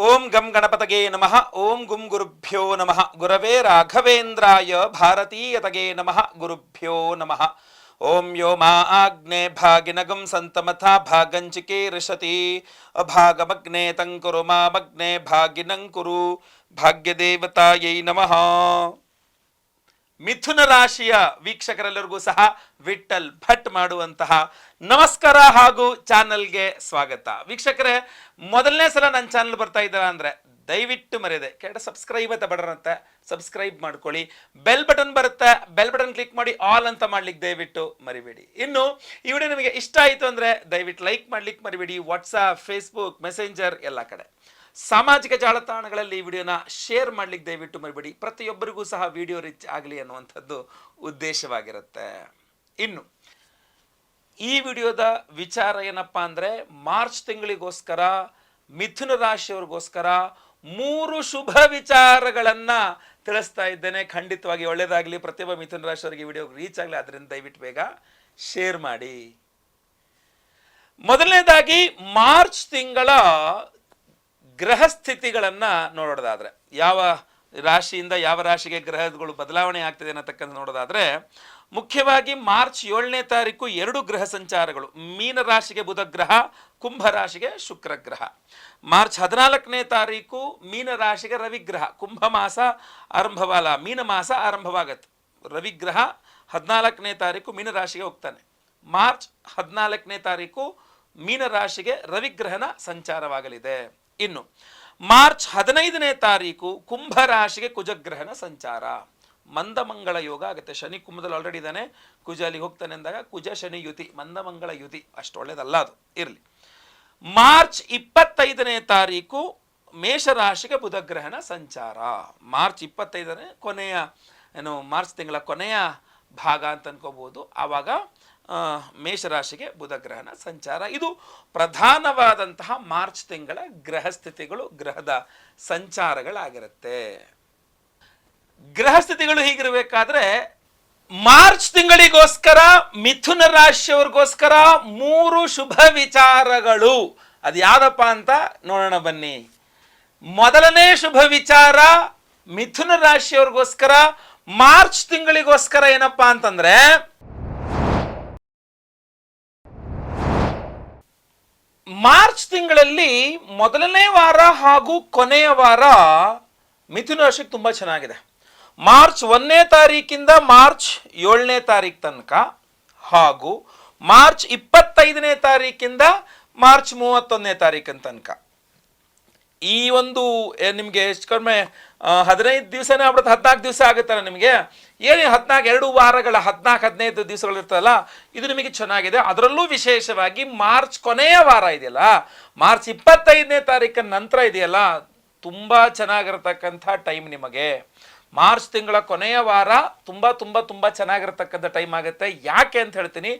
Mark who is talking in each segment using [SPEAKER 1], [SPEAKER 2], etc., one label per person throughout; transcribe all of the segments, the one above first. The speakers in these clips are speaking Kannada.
[SPEAKER 1] ఓం గం గణపతగే నమ. ఓం గుం గురుభ్యో నమ. గురవే రాఘవేంద్రాయ భారతీయతగే నమ. గురుభ్యో నమ. ఓం యో మా ఆగ్నే భాగినగం సంతమథా భాగంచికే రిషతి. అభాగమగ్నే తంకురు మామగ్నే భాగినం కురు. భాగ్యదేవతాయై నమ. ಮಿಥುನ ರಾಶಿಯ ವೀಕ್ಷಕರೆಲ್ಲರಿಗೂ ಸಹ ವಿಠಲ್ ಭಟ್ ಮಾಡುವಂತಹ ನಮಸ್ಕಾರ ಹಾಗೂ ಚಾನಲ್ಗೆ ಸ್ವಾಗತ. ವೀಕ್ಷಕರೇ, ಮೊದಲನೇ ಸಲ ನನ್ನ ಚಾನಲ್ ಬರ್ತಾ ಇದ್ದಾರೆ ಅಂದ್ರೆ ದಯವಿಟ್ಟು ಮರೆಯದೆ. ಕೆಟ್ಟ ಸಬ್ಸ್ಕ್ರೈಬ್ ಅಂತ ಬಡರಂತೆ ಸಬ್ಸ್ಕ್ರೈಬ್ ಮಾಡ್ಕೊಳ್ಳಿ. ಬೆಲ್ ಬಟನ್ ಬರುತ್ತೆ. ಬೆಲ್ ಬಟನ್ ಕ್ಲಿಕ್ ಮಾಡಿ ಆಲ್ ಅಂತ ಮಾಡ್ಲಿಕ್ಕೆ ದಯವಿಟ್ಟು ಮರಿಬೇಡಿ. ಇನ್ನು ಈ ವಿಡಿಯೋ ನಿಮಗೆ ಇಷ್ಟ ಆಯಿತು ಅಂದ್ರೆ ದಯವಿಟ್ಟು ಲೈಕ್ ಮಾಡ್ಲಿಕ್ಕೆ ಮರಿಬೇಡಿ. ವಾಟ್ಸಪ್ ಫೇಸ್ಬುಕ್ ಮೆಸೆಂಜರ್ ಎಲ್ಲ ಕಡೆ. ಸಾಮಾಜಿಕ ಜಾಲತಾಣಗಳಲ್ಲಿ ಈ ವಿಡಿಯೋನ ಶೇರ್ ಮಾಡ್ಲಿಕ್ಕೆ ದಯವಿಟ್ಟು ಮರಿಬೇಡಿ. ಪ್ರತಿಯೊಬ್ಬರಿಗೂ ಸಹ ವಿಡಿಯೋ ರೀಚ್ ಆಗಲಿ ಅನ್ನುವಂಥದ್ದು ಉದ್ದೇಶವಾಗಿರುತ್ತೆ. ಇನ್ನು, ಈ ವಿಡಿಯೋದ ವಿಚಾರ ಏನಪ್ಪ ಅಂದರೆ, ಮಾರ್ಚ್ ತಿಂಗಳಿಗೋಸ್ಕರ, ಮಿಥುನ ರಾಶಿಯವ್ರಿಗೋಸ್ಕರ ಮೂರು ಶುಭ ವಿಚಾರಗಳನ್ನು ತಿಳಿಸ್ತಾ ಇದ್ದೇನೆ. ಖಂಡಿತವಾಗಿ ಒಳ್ಳೆಯದಾಗಲಿ ಪ್ರತಿಯೊಬ್ಬ ಮಿಥುನ ರಾಶಿಯವರಿಗೆ ವಿಡಿಯೋ ರೀಚ್ ಆಗಲಿ ಅದರಿಂದ ದಯವಿಟ್ಟು ಬೇಗ ಶೇರ್ ಮಾಡಿ. ಮೊದಲನೇದಾಗಿ, ಮಾರ್ಚ್ ತಿಂಗಳ ಗ್ರಹ ಸ್ಥಿತಿಗಳನ್ನು ನೋಡೋದಾದ್ರೆ, ಯಾವ ರಾಶಿಯಿಂದ ಯಾವ ರಾಶಿಗೆ ಗ್ರಹಗಳು ಬದಲಾವಣೆ ಆಗ್ತದೆ ಅನ್ನತಕ್ಕಂಥ ನೋಡೋದಾದರೆ, ಮುಖ್ಯವಾಗಿ ಮಾರ್ಚ್ ಏಳನೇ ತಾರೀಕು ಎರಡು ಗ್ರಹ ಸಂಚಾರಗಳು, ಮೀನ ರಾಶಿಗೆ ಬುಧ ಗ್ರಹ, ಕುಂಭ ರಾಶಿಗೆ ಶುಕ್ರ ಗ್ರಹ. ಮಾರ್ಚ್ ಹದಿನಾಲ್ಕನೇ ತಾರೀಕು ಮೀನ ರಾಶಿಗೆ ರವಿಗ್ರಹ ಕುಂಭ ಮಾಸ ಆರಂಭವಾಲ, ಮೀನ ಮಾಸ ಆರಂಭವಾಗತ್ತೆ. ರವಿಗ್ರಹ ಹದಿನಾಲ್ಕನೇ ತಾರೀಕು ಮೀನ ರಾಶಿಗೆ ಹೋಗ್ತಾನೆ. ಮಾರ್ಚ್ ಹದಿನಾಲ್ಕನೇ ತಾರೀಕು ಮೀನ ರಾಶಿಗೆ ರವಿಗ್ರಹನ ಸಂಚಾರವಾಗಲಿದೆ. ಇನ್ನು ಮಾರ್ಚ್ ಹದಿನೈದನೇ ತಾರೀಕು ಕುಂಭ ರಾಶಿಗೆ ಕುಜಗ್ರಹನ ಸಂಚಾರ. ಮಂದಮಂಗಳ ಯೋಗ ಆಗುತ್ತೆ. ಶನಿ ಕುಂಭದಲ್ಲಿ ಆಲ್ರೆಡಿ ಇದ್ದಾನೆ. ಕುಜ ಅಲ್ಲಿ ಹೋಗ್ತಾನೆ ಅಂದಾಗ ಕುಜ, ಶನಿ, ಯುತಿ. ಮಂದಮಂಗಳ ಯುತಿ. ಅಷ್ಟು ಒಳ್ಳೇದಲ್ಲ ಅದು. ಇರಲಿ. ಮಾರ್ಚ್ ಇಪ್ಪತ್ತೈದನೇ ತಾರೀಕು ಮೇಷರಾಶಿಗೆ ಬುಧಗ್ರಹಣ ಸಂಚಾರ. ಮಾರ್ಚ್ ಇಪ್ಪತ್ತೈದನೇ ಕೊನೆಯ, ಏನು, ಮಾರ್ಚ್ ತಿಂಗಳ ಕೊನೆಯ ಭಾಗ ಅಂತ ಅನ್ಕೋಬಹುದು. ಆವಾಗ ಮೇಷರಾಶಿಗೆ ಬುಧಗ್ರಹಣ ಸಂಚಾರ. ಇದು ಪ್ರಧಾನವಾದಂತಹ ಮಾರ್ಚ್ ತಿಂಗಳ ಗ್ರಹ ಸ್ಥಿತಿಗಳು ಗ್ರಹದ ಸಂಚಾರಗಳಾಗಿರುತ್ತೆ. ಗ್ರಹ ಸ್ಥಿತಿಗಳು ಹೀಗಿರಬೇಕಾದ್ರೆ, ಮಾರ್ಚ್ ತಿಂಗಳಿಗೋಸ್ಕರ, ಮಿಥುನ ರಾಶಿಯವ್ರಿಗೋಸ್ಕರ ಮೂರು ಶುಭ ವಿಚಾರಗಳು. ಅದು ಯಾವ್ದಪ್ಪ ಅಂತ ನೋಡೋಣ ಬನ್ನಿ. ಮೊದಲನೇ ಶುಭ ವಿಚಾರ ಮಿಥುನ ರಾಶಿಯವ್ರಿಗೋಸ್ಕರ, ಮಾರ್ಚ್ ತಿಂಗಳಿಗೋಸ್ಕರ ಏನಪ್ಪಾ ಅಂತಂದ್ರೆ ಮಾರ್ಚ್ ತಿಂಗಳಲ್ಲಿ ಮೊದಲನೇ ವಾರ ಹಾಗೂ ಕೊನೆಯ ವಾರ ಮಿಥುನ ರಾಶಿಗೆ ತುಂಬ ಚೆನ್ನಾಗಿದೆ. ಮಾರ್ಚ್ ಒಂದನೇ ತಾರೀಕಿಂದ ಮಾರ್ಚ್ ಏಳನೇ ತಾರೀಕು ತನಕ ಹಾಗೂ ಮಾರ್ಚ್ ಇಪ್ಪತ್ತೈದನೇ ತಾರೀಕಿಂದ ಮಾರ್ಚ್ ಮೂವತ್ತೊಂದನೇ ತಾರೀಕಿನ ತನಕ. ಈ ಒಂದು ನಿಮಗೆ ಎಷ್ಟು ಕಡಿಮೆ ಹದಿನೈದು ದಿವಸನೇ ಆಗ್ಬಿಡುತ್ತೆ, ಹದಿನಾಲ್ಕು ದಿವಸ ಆಗುತ್ತಲ್ಲ ನಿಮಗೆ? ಏನು ಹದಿನಾಲ್ಕು, ಎರಡು ವಾರಗಳ ಹದಿನಾಲ್ಕು, ಹದಿನೈದು ದಿವಸಗಳಿರ್ತಲ್ಲ ಇದು ನಿಮಗೆ ಚೆನ್ನಾಗಿದೆ. ಅದರಲ್ಲೂ ವಿಶೇಷವಾಗಿ ಮಾರ್ಚ್ ಕೊನೆಯ ವಾರ ಇದೆಯಲ್ಲ, ಮಾರ್ಚ್ ಇಪ್ಪತ್ತೈದನೇ ತಾರೀಕಿನ ನಂತರ ಇದೆಯಲ್ಲ, ತುಂಬ ಚೆನ್ನಾಗಿರತಕ್ಕಂಥ ಟೈಮ್ ನಿಮಗೆ. ಮಾರ್ಚ್ ತಿಂಗಳ ಕೊನೆಯ ವಾರ ತುಂಬ ತುಂಬ ತುಂಬ ಚೆನ್ನಾಗಿರ್ತಕ್ಕಂಥ ಟೈಮ್ ಆಗುತ್ತೆ. ಯಾಕೆ ಅಂತ ಹೇಳ್ತೀನಿ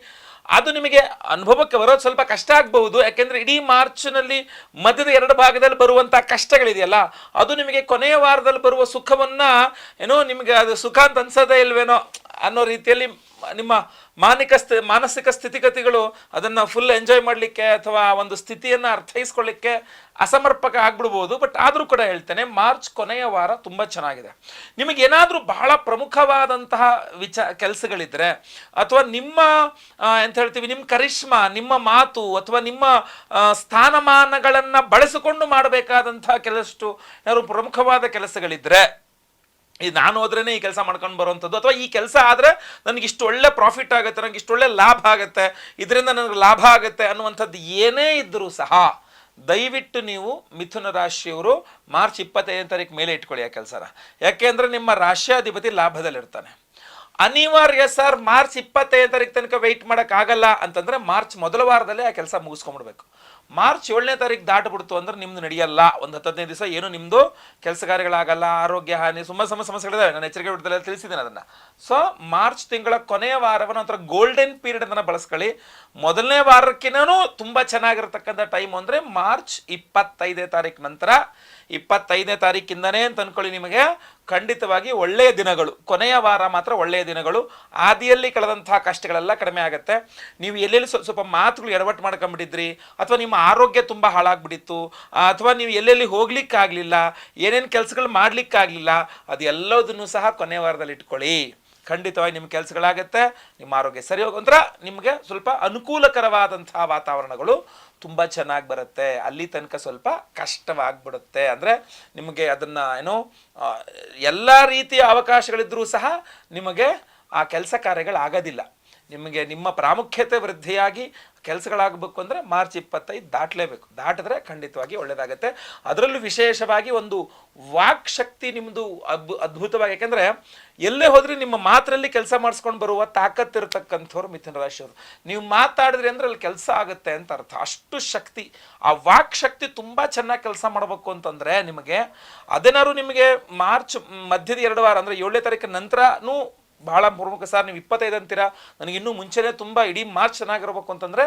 [SPEAKER 1] ಅದು ನಿಮಗೆ ಅನುಭವಕ್ಕೆ ಬರೋದು ಸ್ವಲ್ಪ ಕಷ್ಟ ಆಗಬಹುದು. ಯಾಕೆಂದ್ರೆ ಇಡೀ ಮಾರ್ಚ್ನಲ್ಲಿ ಮಧ್ಯದ ಎರಡು ಭಾಗದಲ್ಲಿ ಬರುವಂಥ ಕಷ್ಟಗಳಿದೆಯಲ್ಲ, ಅದು ನಿಮಗೆ ಕೊನೆಯ ವಾರದಲ್ಲಿ ಬರುವ ಸುಖವನ್ನ ಏನೋ ನಿಮಗೆ ಅದು ಸುಖ ಅಂತ ಅನ್ಸೋದೇ ಇಲ್ವೇನೋ ಅನ್ನೋ ರೀತಿಯಲ್ಲಿ ನಿಮ್ಮ ಮಾನಿಕ ಸ್ಥಿ, ಮಾನಸಿಕ ಸ್ಥಿತಿಗತಿಗಳು ಅದನ್ನು ಫುಲ್ ಎಂಜಾಯ್ ಮಾಡಲಿಕ್ಕೆ ಅಥವಾ ಒಂದು ಸ್ಥಿತಿಯನ್ನು ಅರ್ಥೈಸ್ಕೊಳ್ಳಿಕ್ಕೆ ಅಸಮರ್ಪಕ ಆಗ್ಬಿಡ್ಬೋದು. ಬಟ್ ಆದರೂ ಕೂಡ ಹೇಳ್ತೇನೆ, ಮಾರ್ಚ್ ಕೊನೆಯ ವಾರ ತುಂಬ ಚೆನ್ನಾಗಿದೆ. ನಿಮಗೆ ಏನಾದರೂ ಬಹಳ ಪ್ರಮುಖವಾದಂತಹ ವಿಚ ಕೆಲಸಗಳಿದ್ದರೆ ಅಥವಾ ನಿಮ್ಮ ಎಂತ ಹೇಳ್ತೀವಿ, ನಿಮ್ಮ ಕರಿಷ್ಮಾ, ನಿಮ್ಮ ಮಾತು, ಅಥವಾ ನಿಮ್ಮ ಸ್ಥಾನಮಾನಗಳನ್ನು ಬಳಸಿಕೊಂಡು ಮಾಡಬೇಕಾದಂತಹ ಕೆಲಸಷ್ಟು ಯಾರು ಪ್ರಮುಖವಾದ ಕೆಲಸಗಳಿದ್ರೆ ಇದು ನಾನು ಹೋದ್ರೇನೆ ಈ ಕೆಲಸ ಮಾಡ್ಕೊಂಡು ಬರುವಂಥದ್ದು ಅಥವಾ ಈ ಕೆಲಸ ಆದರೆ ನನಗೆ ಇಷ್ಟು ಒಳ್ಳೆ ಪ್ರಾಫಿಟ್ ಆಗುತ್ತೆ ನನಗೆ ಇಷ್ಟು ಒಳ್ಳೆ ಲಾಭ ಆಗುತ್ತೆ, ಇದರಿಂದ ನನಗೆ ಲಾಭ ಆಗುತ್ತೆ ಅನ್ನುವಂಥದ್ದು ಏನೇ ಇದ್ದರೂ ಸಹ ದಯವಿಟ್ಟು ನೀವು ಮಿಥುನ ರಾಶಿಯವರು ಮಾರ್ಚ್ ಇಪ್ಪತ್ತೈದನೇ ತಾರೀಕು ಮೇಲೆ ಇಟ್ಕೊಳ್ಳಿ ಆ ಕೆಲಸನ. ಯಾಕೆಂದ್ರೆ ನಿಮ್ಮ ರಾಶ್ಯಾಧಿಪತಿ ಲಾಭದಲ್ಲಿರ್ತಾನೆ. ಅನಿವಾರ್ಯ ಸರ್, ಮಾರ್ಚ್ ಇಪ್ಪತ್ತೈದನೇ ತಾರೀಕು ತನಕ ವೆಯ್ಟ್ ಮಾಡೋಕ್ಕಾಗಲ್ಲ ಅಂತಂದರೆ ಮಾರ್ಚ್ ಮೊದಲ ವಾರದಲ್ಲೇ ಆ ಕೆಲಸ ಮುಗಿಸ್ಕೊಂಡ್ಬಿಡ್ಬೇಕು. ಮಾರ್ಚ್ ಏಳನೇ ತಾರೀಕು ದಾಟ್ಬಿಡ್ತು ಅಂದ್ರೆ ನಿಮ್ದು ನಡೆಯಲ್ಲ. ಒಂದು ಹತ್ತನೇ ದಿವಸ ಏನು ನಿಮ್ಮದು ಕೆಲಸ ಕಾರ್ಯಗಳಾಗಲ್ಲ, ಆರೋಗ್ಯ ಹಾನಿ, ಸುಮ್ಮ ಸಮ ಸಮಸ್ಯೆಗಳಿದ್ದಾವೆ ನಾನು ಎಚ್ಚರಿಕೆ ಬಿಡ್ತಲ್ಲ ತಿಳಿಸಿದ್ದೀನಿ ಅದನ್ನು. ಸೊ ಮಾರ್ಚ್ ತಿಂಗಳ ಕೊನೆಯ ವಾರವನ್ನು ಒಂಥರ ಗೋಲ್ಡನ್ ಪೀರಿಯಡ್ ಅದನ್ನು ಬಳಸ್ಕೊಳ್ಳಿ. ಮೊದಲನೇ ವಾರಕ್ಕಿಂತನೂ ತುಂಬ ಚೆನ್ನಾಗಿರ್ತಕ್ಕಂಥ ಟೈಮ್ ಅಂದರೆ ಮಾರ್ಚ್ ಇಪ್ಪತ್ತೈದನೇ ತಾರೀಕು ನಂತರ. ಇಪ್ಪತ್ತೈದನೇ ತಾರೀಕಿಂದನೇ ಅಂತ ಅಂದ್ಕೊಳ್ಳಿ ನಿಮಗೆ. ಖಂಡಿತವಾಗಿ ಒಳ್ಳೆಯ ದಿನಗಳು. ಕೊನೆಯ ವಾರ ಮಾತ್ರ ಒಳ್ಳೆಯ ದಿನಗಳು. ಆದಿಯಲ್ಲಿ ಕಳೆದಂತಹ ಕಷ್ಟಗಳೆಲ್ಲ ಕಡಿಮೆ ಆಗುತ್ತೆ. ನೀವು ಎಲ್ಲೆಲ್ಲಿ ಸ್ವಲ್ಪ ಸ್ವಲ್ಪ ಮಾತುಗಳು ಎಡವಟ್ಟು ಮಾಡ್ಕೊಂಡ್ಬಿಟ್ಟಿದ್ರಿ, ಅಥವಾ ನಿಮ್ಮ ಆರೋಗ್ಯ ತುಂಬ ಹಾಳಾಗ್ಬಿಟ್ಟಿತ್ತು, ಅಥವಾ ನೀವು ಎಲ್ಲೆಲ್ಲಿ ಹೋಗ್ಲಿಕ್ಕಾಗಲಿಲ್ಲ, ಏನೇನು ಕೆಲಸಗಳು ಮಾಡಲಿಕ್ಕಾಗಲಿಲ್ಲ ಅದೆಲ್ಲದನ್ನು ಸಹ ಕೊನೆಯ ವಾರದಲ್ಲಿ ಇಟ್ಕೊಳ್ಳಿ. ಖಂಡಿತವಾಗಿ ನಿಮ್ಮ ಕೆಲಸಗಳಾಗುತ್ತೆ, ನಿಮ್ಮ ಆರೋಗ್ಯ ಸರಿ ಹೋಗಂದ್ರೆ ನಿಮಗೆ ಸ್ವಲ್ಪ ಅನುಕೂಲಕರವಾದಂತಹ ವಾತಾವರಣಗಳು ತುಂಬ ಚೆನ್ನಾಗಿ ಬರುತ್ತೆ. ಅಲ್ಲಿ ತನಕ ಸ್ವಲ್ಪ ಕಷ್ಟವಾಗ್ಬಿಡುತ್ತೆ. ಅಂದರೆ ನಿಮಗೆ ಅದನ್ನು ಏನು ಎಲ್ಲ ರೀತಿಯ ಅವಕಾಶಗಳಿದ್ರೂ ಸಹ ನಿಮಗೆ ಆ ಕೆಲಸ ಕಾರ್ಯಗಳಾಗೋದಿಲ್ಲ. ನಿಮಗೆ ನಿಮ್ಮ ಪ್ರಾಮುಖ್ಯತೆ ವೃದ್ಧಿಯಾಗಿ ಕೆಲಸಗಳಾಗಬೇಕು ಅಂದರೆ ಮಾರ್ಚ್ ಇಪ್ಪತ್ತೈದು ದಾಟಲೇಬೇಕು. ದಾಟಿದ್ರೆ ಖಂಡಿತವಾಗಿ ಒಳ್ಳೆಯದಾಗುತ್ತೆ ಅದರಲ್ಲೂ ವಿಶೇಷವಾಗಿ ಒಂದು ವಾಕ್ ಶಕ್ತಿ ನಿಮ್ಮದು ಅದ್ಭು ಅದ್ಭುತವಾಗಿ, ಯಾಕೆಂದರೆ ಎಲ್ಲೇ ಹೋದ್ರೆ ನಿಮ್ಮ ಮಾತರಲ್ಲಿ ಕೆಲಸ ಮಾಡಿಸ್ಕೊಂಡು ಬರುವ ತಾಕತ್ತಿರತಕ್ಕಂಥವ್ರು ಮಿಥುನ ರಾಶಿಯವರು. ನೀವು ಮಾತಾಡಿದ್ರಿ ಅಂದ್ರೆ ಅಲ್ಲಿ ಕೆಲಸ ಆಗುತ್ತೆ ಅಂತ ಅರ್ಥ. ಅಷ್ಟು ಶಕ್ತಿ. ಆ ವಾಕ್ ಶಕ್ತಿ ತುಂಬ ಚೆನ್ನಾಗಿ ಕೆಲಸ ಮಾಡಬೇಕು ಅಂತಂದರೆ ನಿಮಗೆ ಅದೇನಾದ್ರು ನಿಮಗೆ ಮಾರ್ಚ್ ಮಧ್ಯದ ಎರಡು ವಾರ ಅಂದರೆ ಏಳನೇ ತಾರೀಕಿನ ನಂತರನೂ ಬಹಳ ಪ್ರಮುಖ ಸರ್, ನೀವು ಇಪ್ಪತ್ತೈದು ಅಂತೀರಾ? ನನಗೆ ಇನ್ನೂ ಮುಂಚೆನೇ ತುಂಬ ಇಡೀ ಮಾರ್ಚ್ ಚೆನ್ನಾಗಿರ್ಬೇಕು ಅಂತಂದರೆ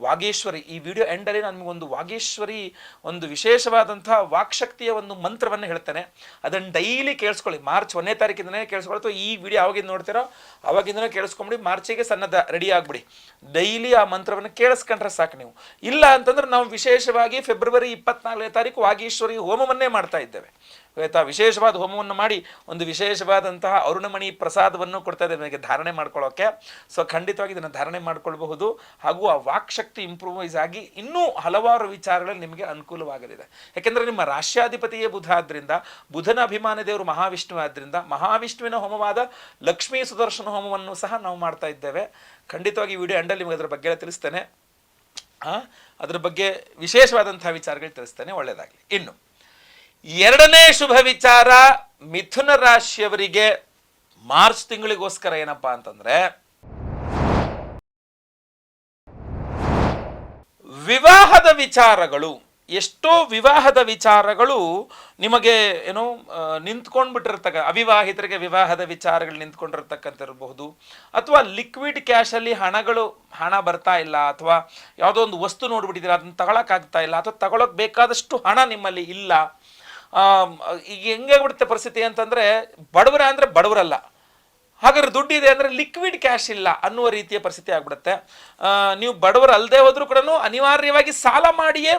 [SPEAKER 1] ವಾಗೇಶ್ವರಿ. ಈ ವಿಡಿಯೋ ಎಂಡಲ್ಲಿ ನಾನು ನಿಮಗೊಂದು ವಾಗೇಶ್ವರಿ ಒಂದು ವಿಶೇಷವಾದಂಥ ವಾಕ್ಶಕ್ತಿಯ ಒಂದು ಮಂತ್ರವನ್ನು ಹೇಳ್ತೇನೆ. ಅದನ್ನು ಡೈಲಿ ಕೇಳಿಸ್ಕೊಳ್ಳಿ. ಮಾರ್ಚ್ ಒಂದನೇ ತಾರೀಕಿಂದನೇ ಕೇಳಿಸ್ಕೊಳ್ಳಿ. ಅಥವಾ ಈ ವಿಡಿಯೋ ಯಾವಾಗಿಂದ ನೋಡ್ತೀರೋ ಅವಾಗಿಂದನೇ ಕೇಳಿಸ್ಕೊಂಬಿಡಿ. ಮಾರ್ಚಿಗೆ ಸನ್ನದ ರೆಡಿ ಆಗಿಬಿಡಿ. ಡೈಲಿ ಆ ಮಂತ್ರವನ್ನು ಕೇಳಿಸ್ಕೊಂಡ್ರೆ ಸಾಕು ನೀವು. ಇಲ್ಲ ಅಂತಂದ್ರೆ ನಾವು ವಿಶೇಷವಾಗಿ ಫೆಬ್ರವರಿ ಇಪ್ಪತ್ನಾಲ್ಕನೇ ತಾರೀಕು ವಾಗೇಶ್ವರಿ ಹೋಮವನ್ನೇ ಮಾಡ್ತಾ ಇದ್ದೇವೆ. ಆಯ್ತಾ? ವಿಶೇಷವಾದ ಹೋಮವನ್ನು ಮಾಡಿ ಒಂದು ವಿಶೇಷವಾದಂತಹ ಅರುಣಮಣಿ ಪ್ರಸಾದವನ್ನು ಕೊಡ್ತಾ ಇದೆ ನನಗೆ ಧಾರಣೆ ಮಾಡ್ಕೊಳ್ಳೋಕ್ಕೆ ಸೊ ಖಂಡಿತವಾಗಿ ಇದನ್ನು ಧಾರಣೆ ಮಾಡ್ಕೊಳ್ಬಹುದು. ಹಾಗೂ ಆ ವಾಕ್ಶಕ್ತಿ ಇಂಪ್ರೂವೈಸ್ ಆಗಿ ಇನ್ನೂ ಹಲವಾರು ವಿಚಾರಗಳಲ್ಲಿ ನಿಮಗೆ ಅನುಕೂಲವಾಗಲಿದೆ. ಯಾಕೆಂದರೆ ನಿಮ್ಮ ರಾಷ್ಟ್ರಾಧಿಪತಿಯೇ ಬುಧ ಆದ್ದರಿಂದ ಬುಧನ ಅಭಿಮಾನ ದೇವರು ಮಹಾವಿಷ್ಣು ಆದ್ದರಿಂದ ಮಹಾವಿಷ್ಣುವಿನ ಹೋಮವಾದ ಲಕ್ಷ್ಮೀ ಸುದರ್ಶನ ಹೋಮವನ್ನು ಸಹ ನಾವು ಮಾಡ್ತಾ ಇದ್ದೇವೆ. ಖಂಡಿತವಾಗಿ ವಿಡಿಯೋ ಎಂಡಲ್ಲಿ ನಿಮಗೆ ಅದರ ಬಗ್ಗೆ ತಿಳಿಸ್ತೇನೆ. ಅದ್ರ ಬಗ್ಗೆ ವಿಶೇಷವಾದಂತಹ ವಿಚಾರಗಳು ತಿಳಿಸ್ತೇನೆ. ಒಳ್ಳೆಯದಾಗಲಿ ಇನ್ನು. ಎರಡನೇ ಶುಭ ವಿಚಾರ, ಮಿಥುನ ರಾಶಿಯವರಿಗೆ ಮಾರ್ಚ್ ತಿಂಗಳಿಗೋಸ್ಕರ ಏನಪ್ಪ ಅಂತಂದ್ರೆ, ವಿವಾಹದ ವಿಚಾರಗಳು, ಎಷ್ಟೋ ವಿವಾಹದ ವಿಚಾರಗಳು ನಿಮಗೆ, ಏನೋ ನಿಂತ್ಕೊಂಡ್ಬಿಟ್ಟಿರ್ತಕ್ಕ, ಅವಿವಾಹಿತರಿಗೆ ವಿವಾಹದ ವಿಚಾರಗಳು ನಿಂತ್ಕೊಂಡಿರ್ತಕ್ಕಂಥಿರಬಹುದು, ಅಥವಾ ಲಿಕ್ವಿಡ್ ಕ್ಯಾಶಲ್ಲಿ ಹಣಗಳು, ಹಣ ಬರ್ತಾ ಇಲ್ಲ, ಅಥವಾ ಯಾವುದೋ ಒಂದು ವಸ್ತು ನೋಡ್ಬಿಟ್ಟಿದ್ದೀರಾ, ಅದನ್ನು ತಗೊಳಕ್ಕಾಗ್ತಾ ಇಲ್ಲ, ಅಥವಾ ತಗೊಳಕ್ ಬೇಕಾದಷ್ಟು ಹಣ ನಿಮ್ಮಲ್ಲಿ ಇಲ್ಲ ಈಗ ಹೆಂಗೆ ಆಗ್ಬಿಡುತ್ತೆ ಪರಿಸ್ಥಿತಿ ಅಂತಂದ್ರೆ ಬಡವರ ಅಂದ್ರೆ ಬಡವರಲ್ಲ. ಹಾಗಾದ್ರೆ ದುಡ್ಡಿದೆ ಅಂದ್ರೆ ಲಿಕ್ವಿಡ್ ಕ್ಯಾಶ್ ಇಲ್ಲ ಅನ್ನುವ ರೀತಿಯ ಪರಿಸ್ಥಿತಿ ಆಗ್ಬಿಡುತ್ತೆ. ನೀವು ಬಡವರು ಅಲ್ಲದೆ ಹೋದರೂ ಕೂಡ ಅನಿವಾರ್ಯವಾಗಿ ಸಾಲ ಮಾಡಿಯೇ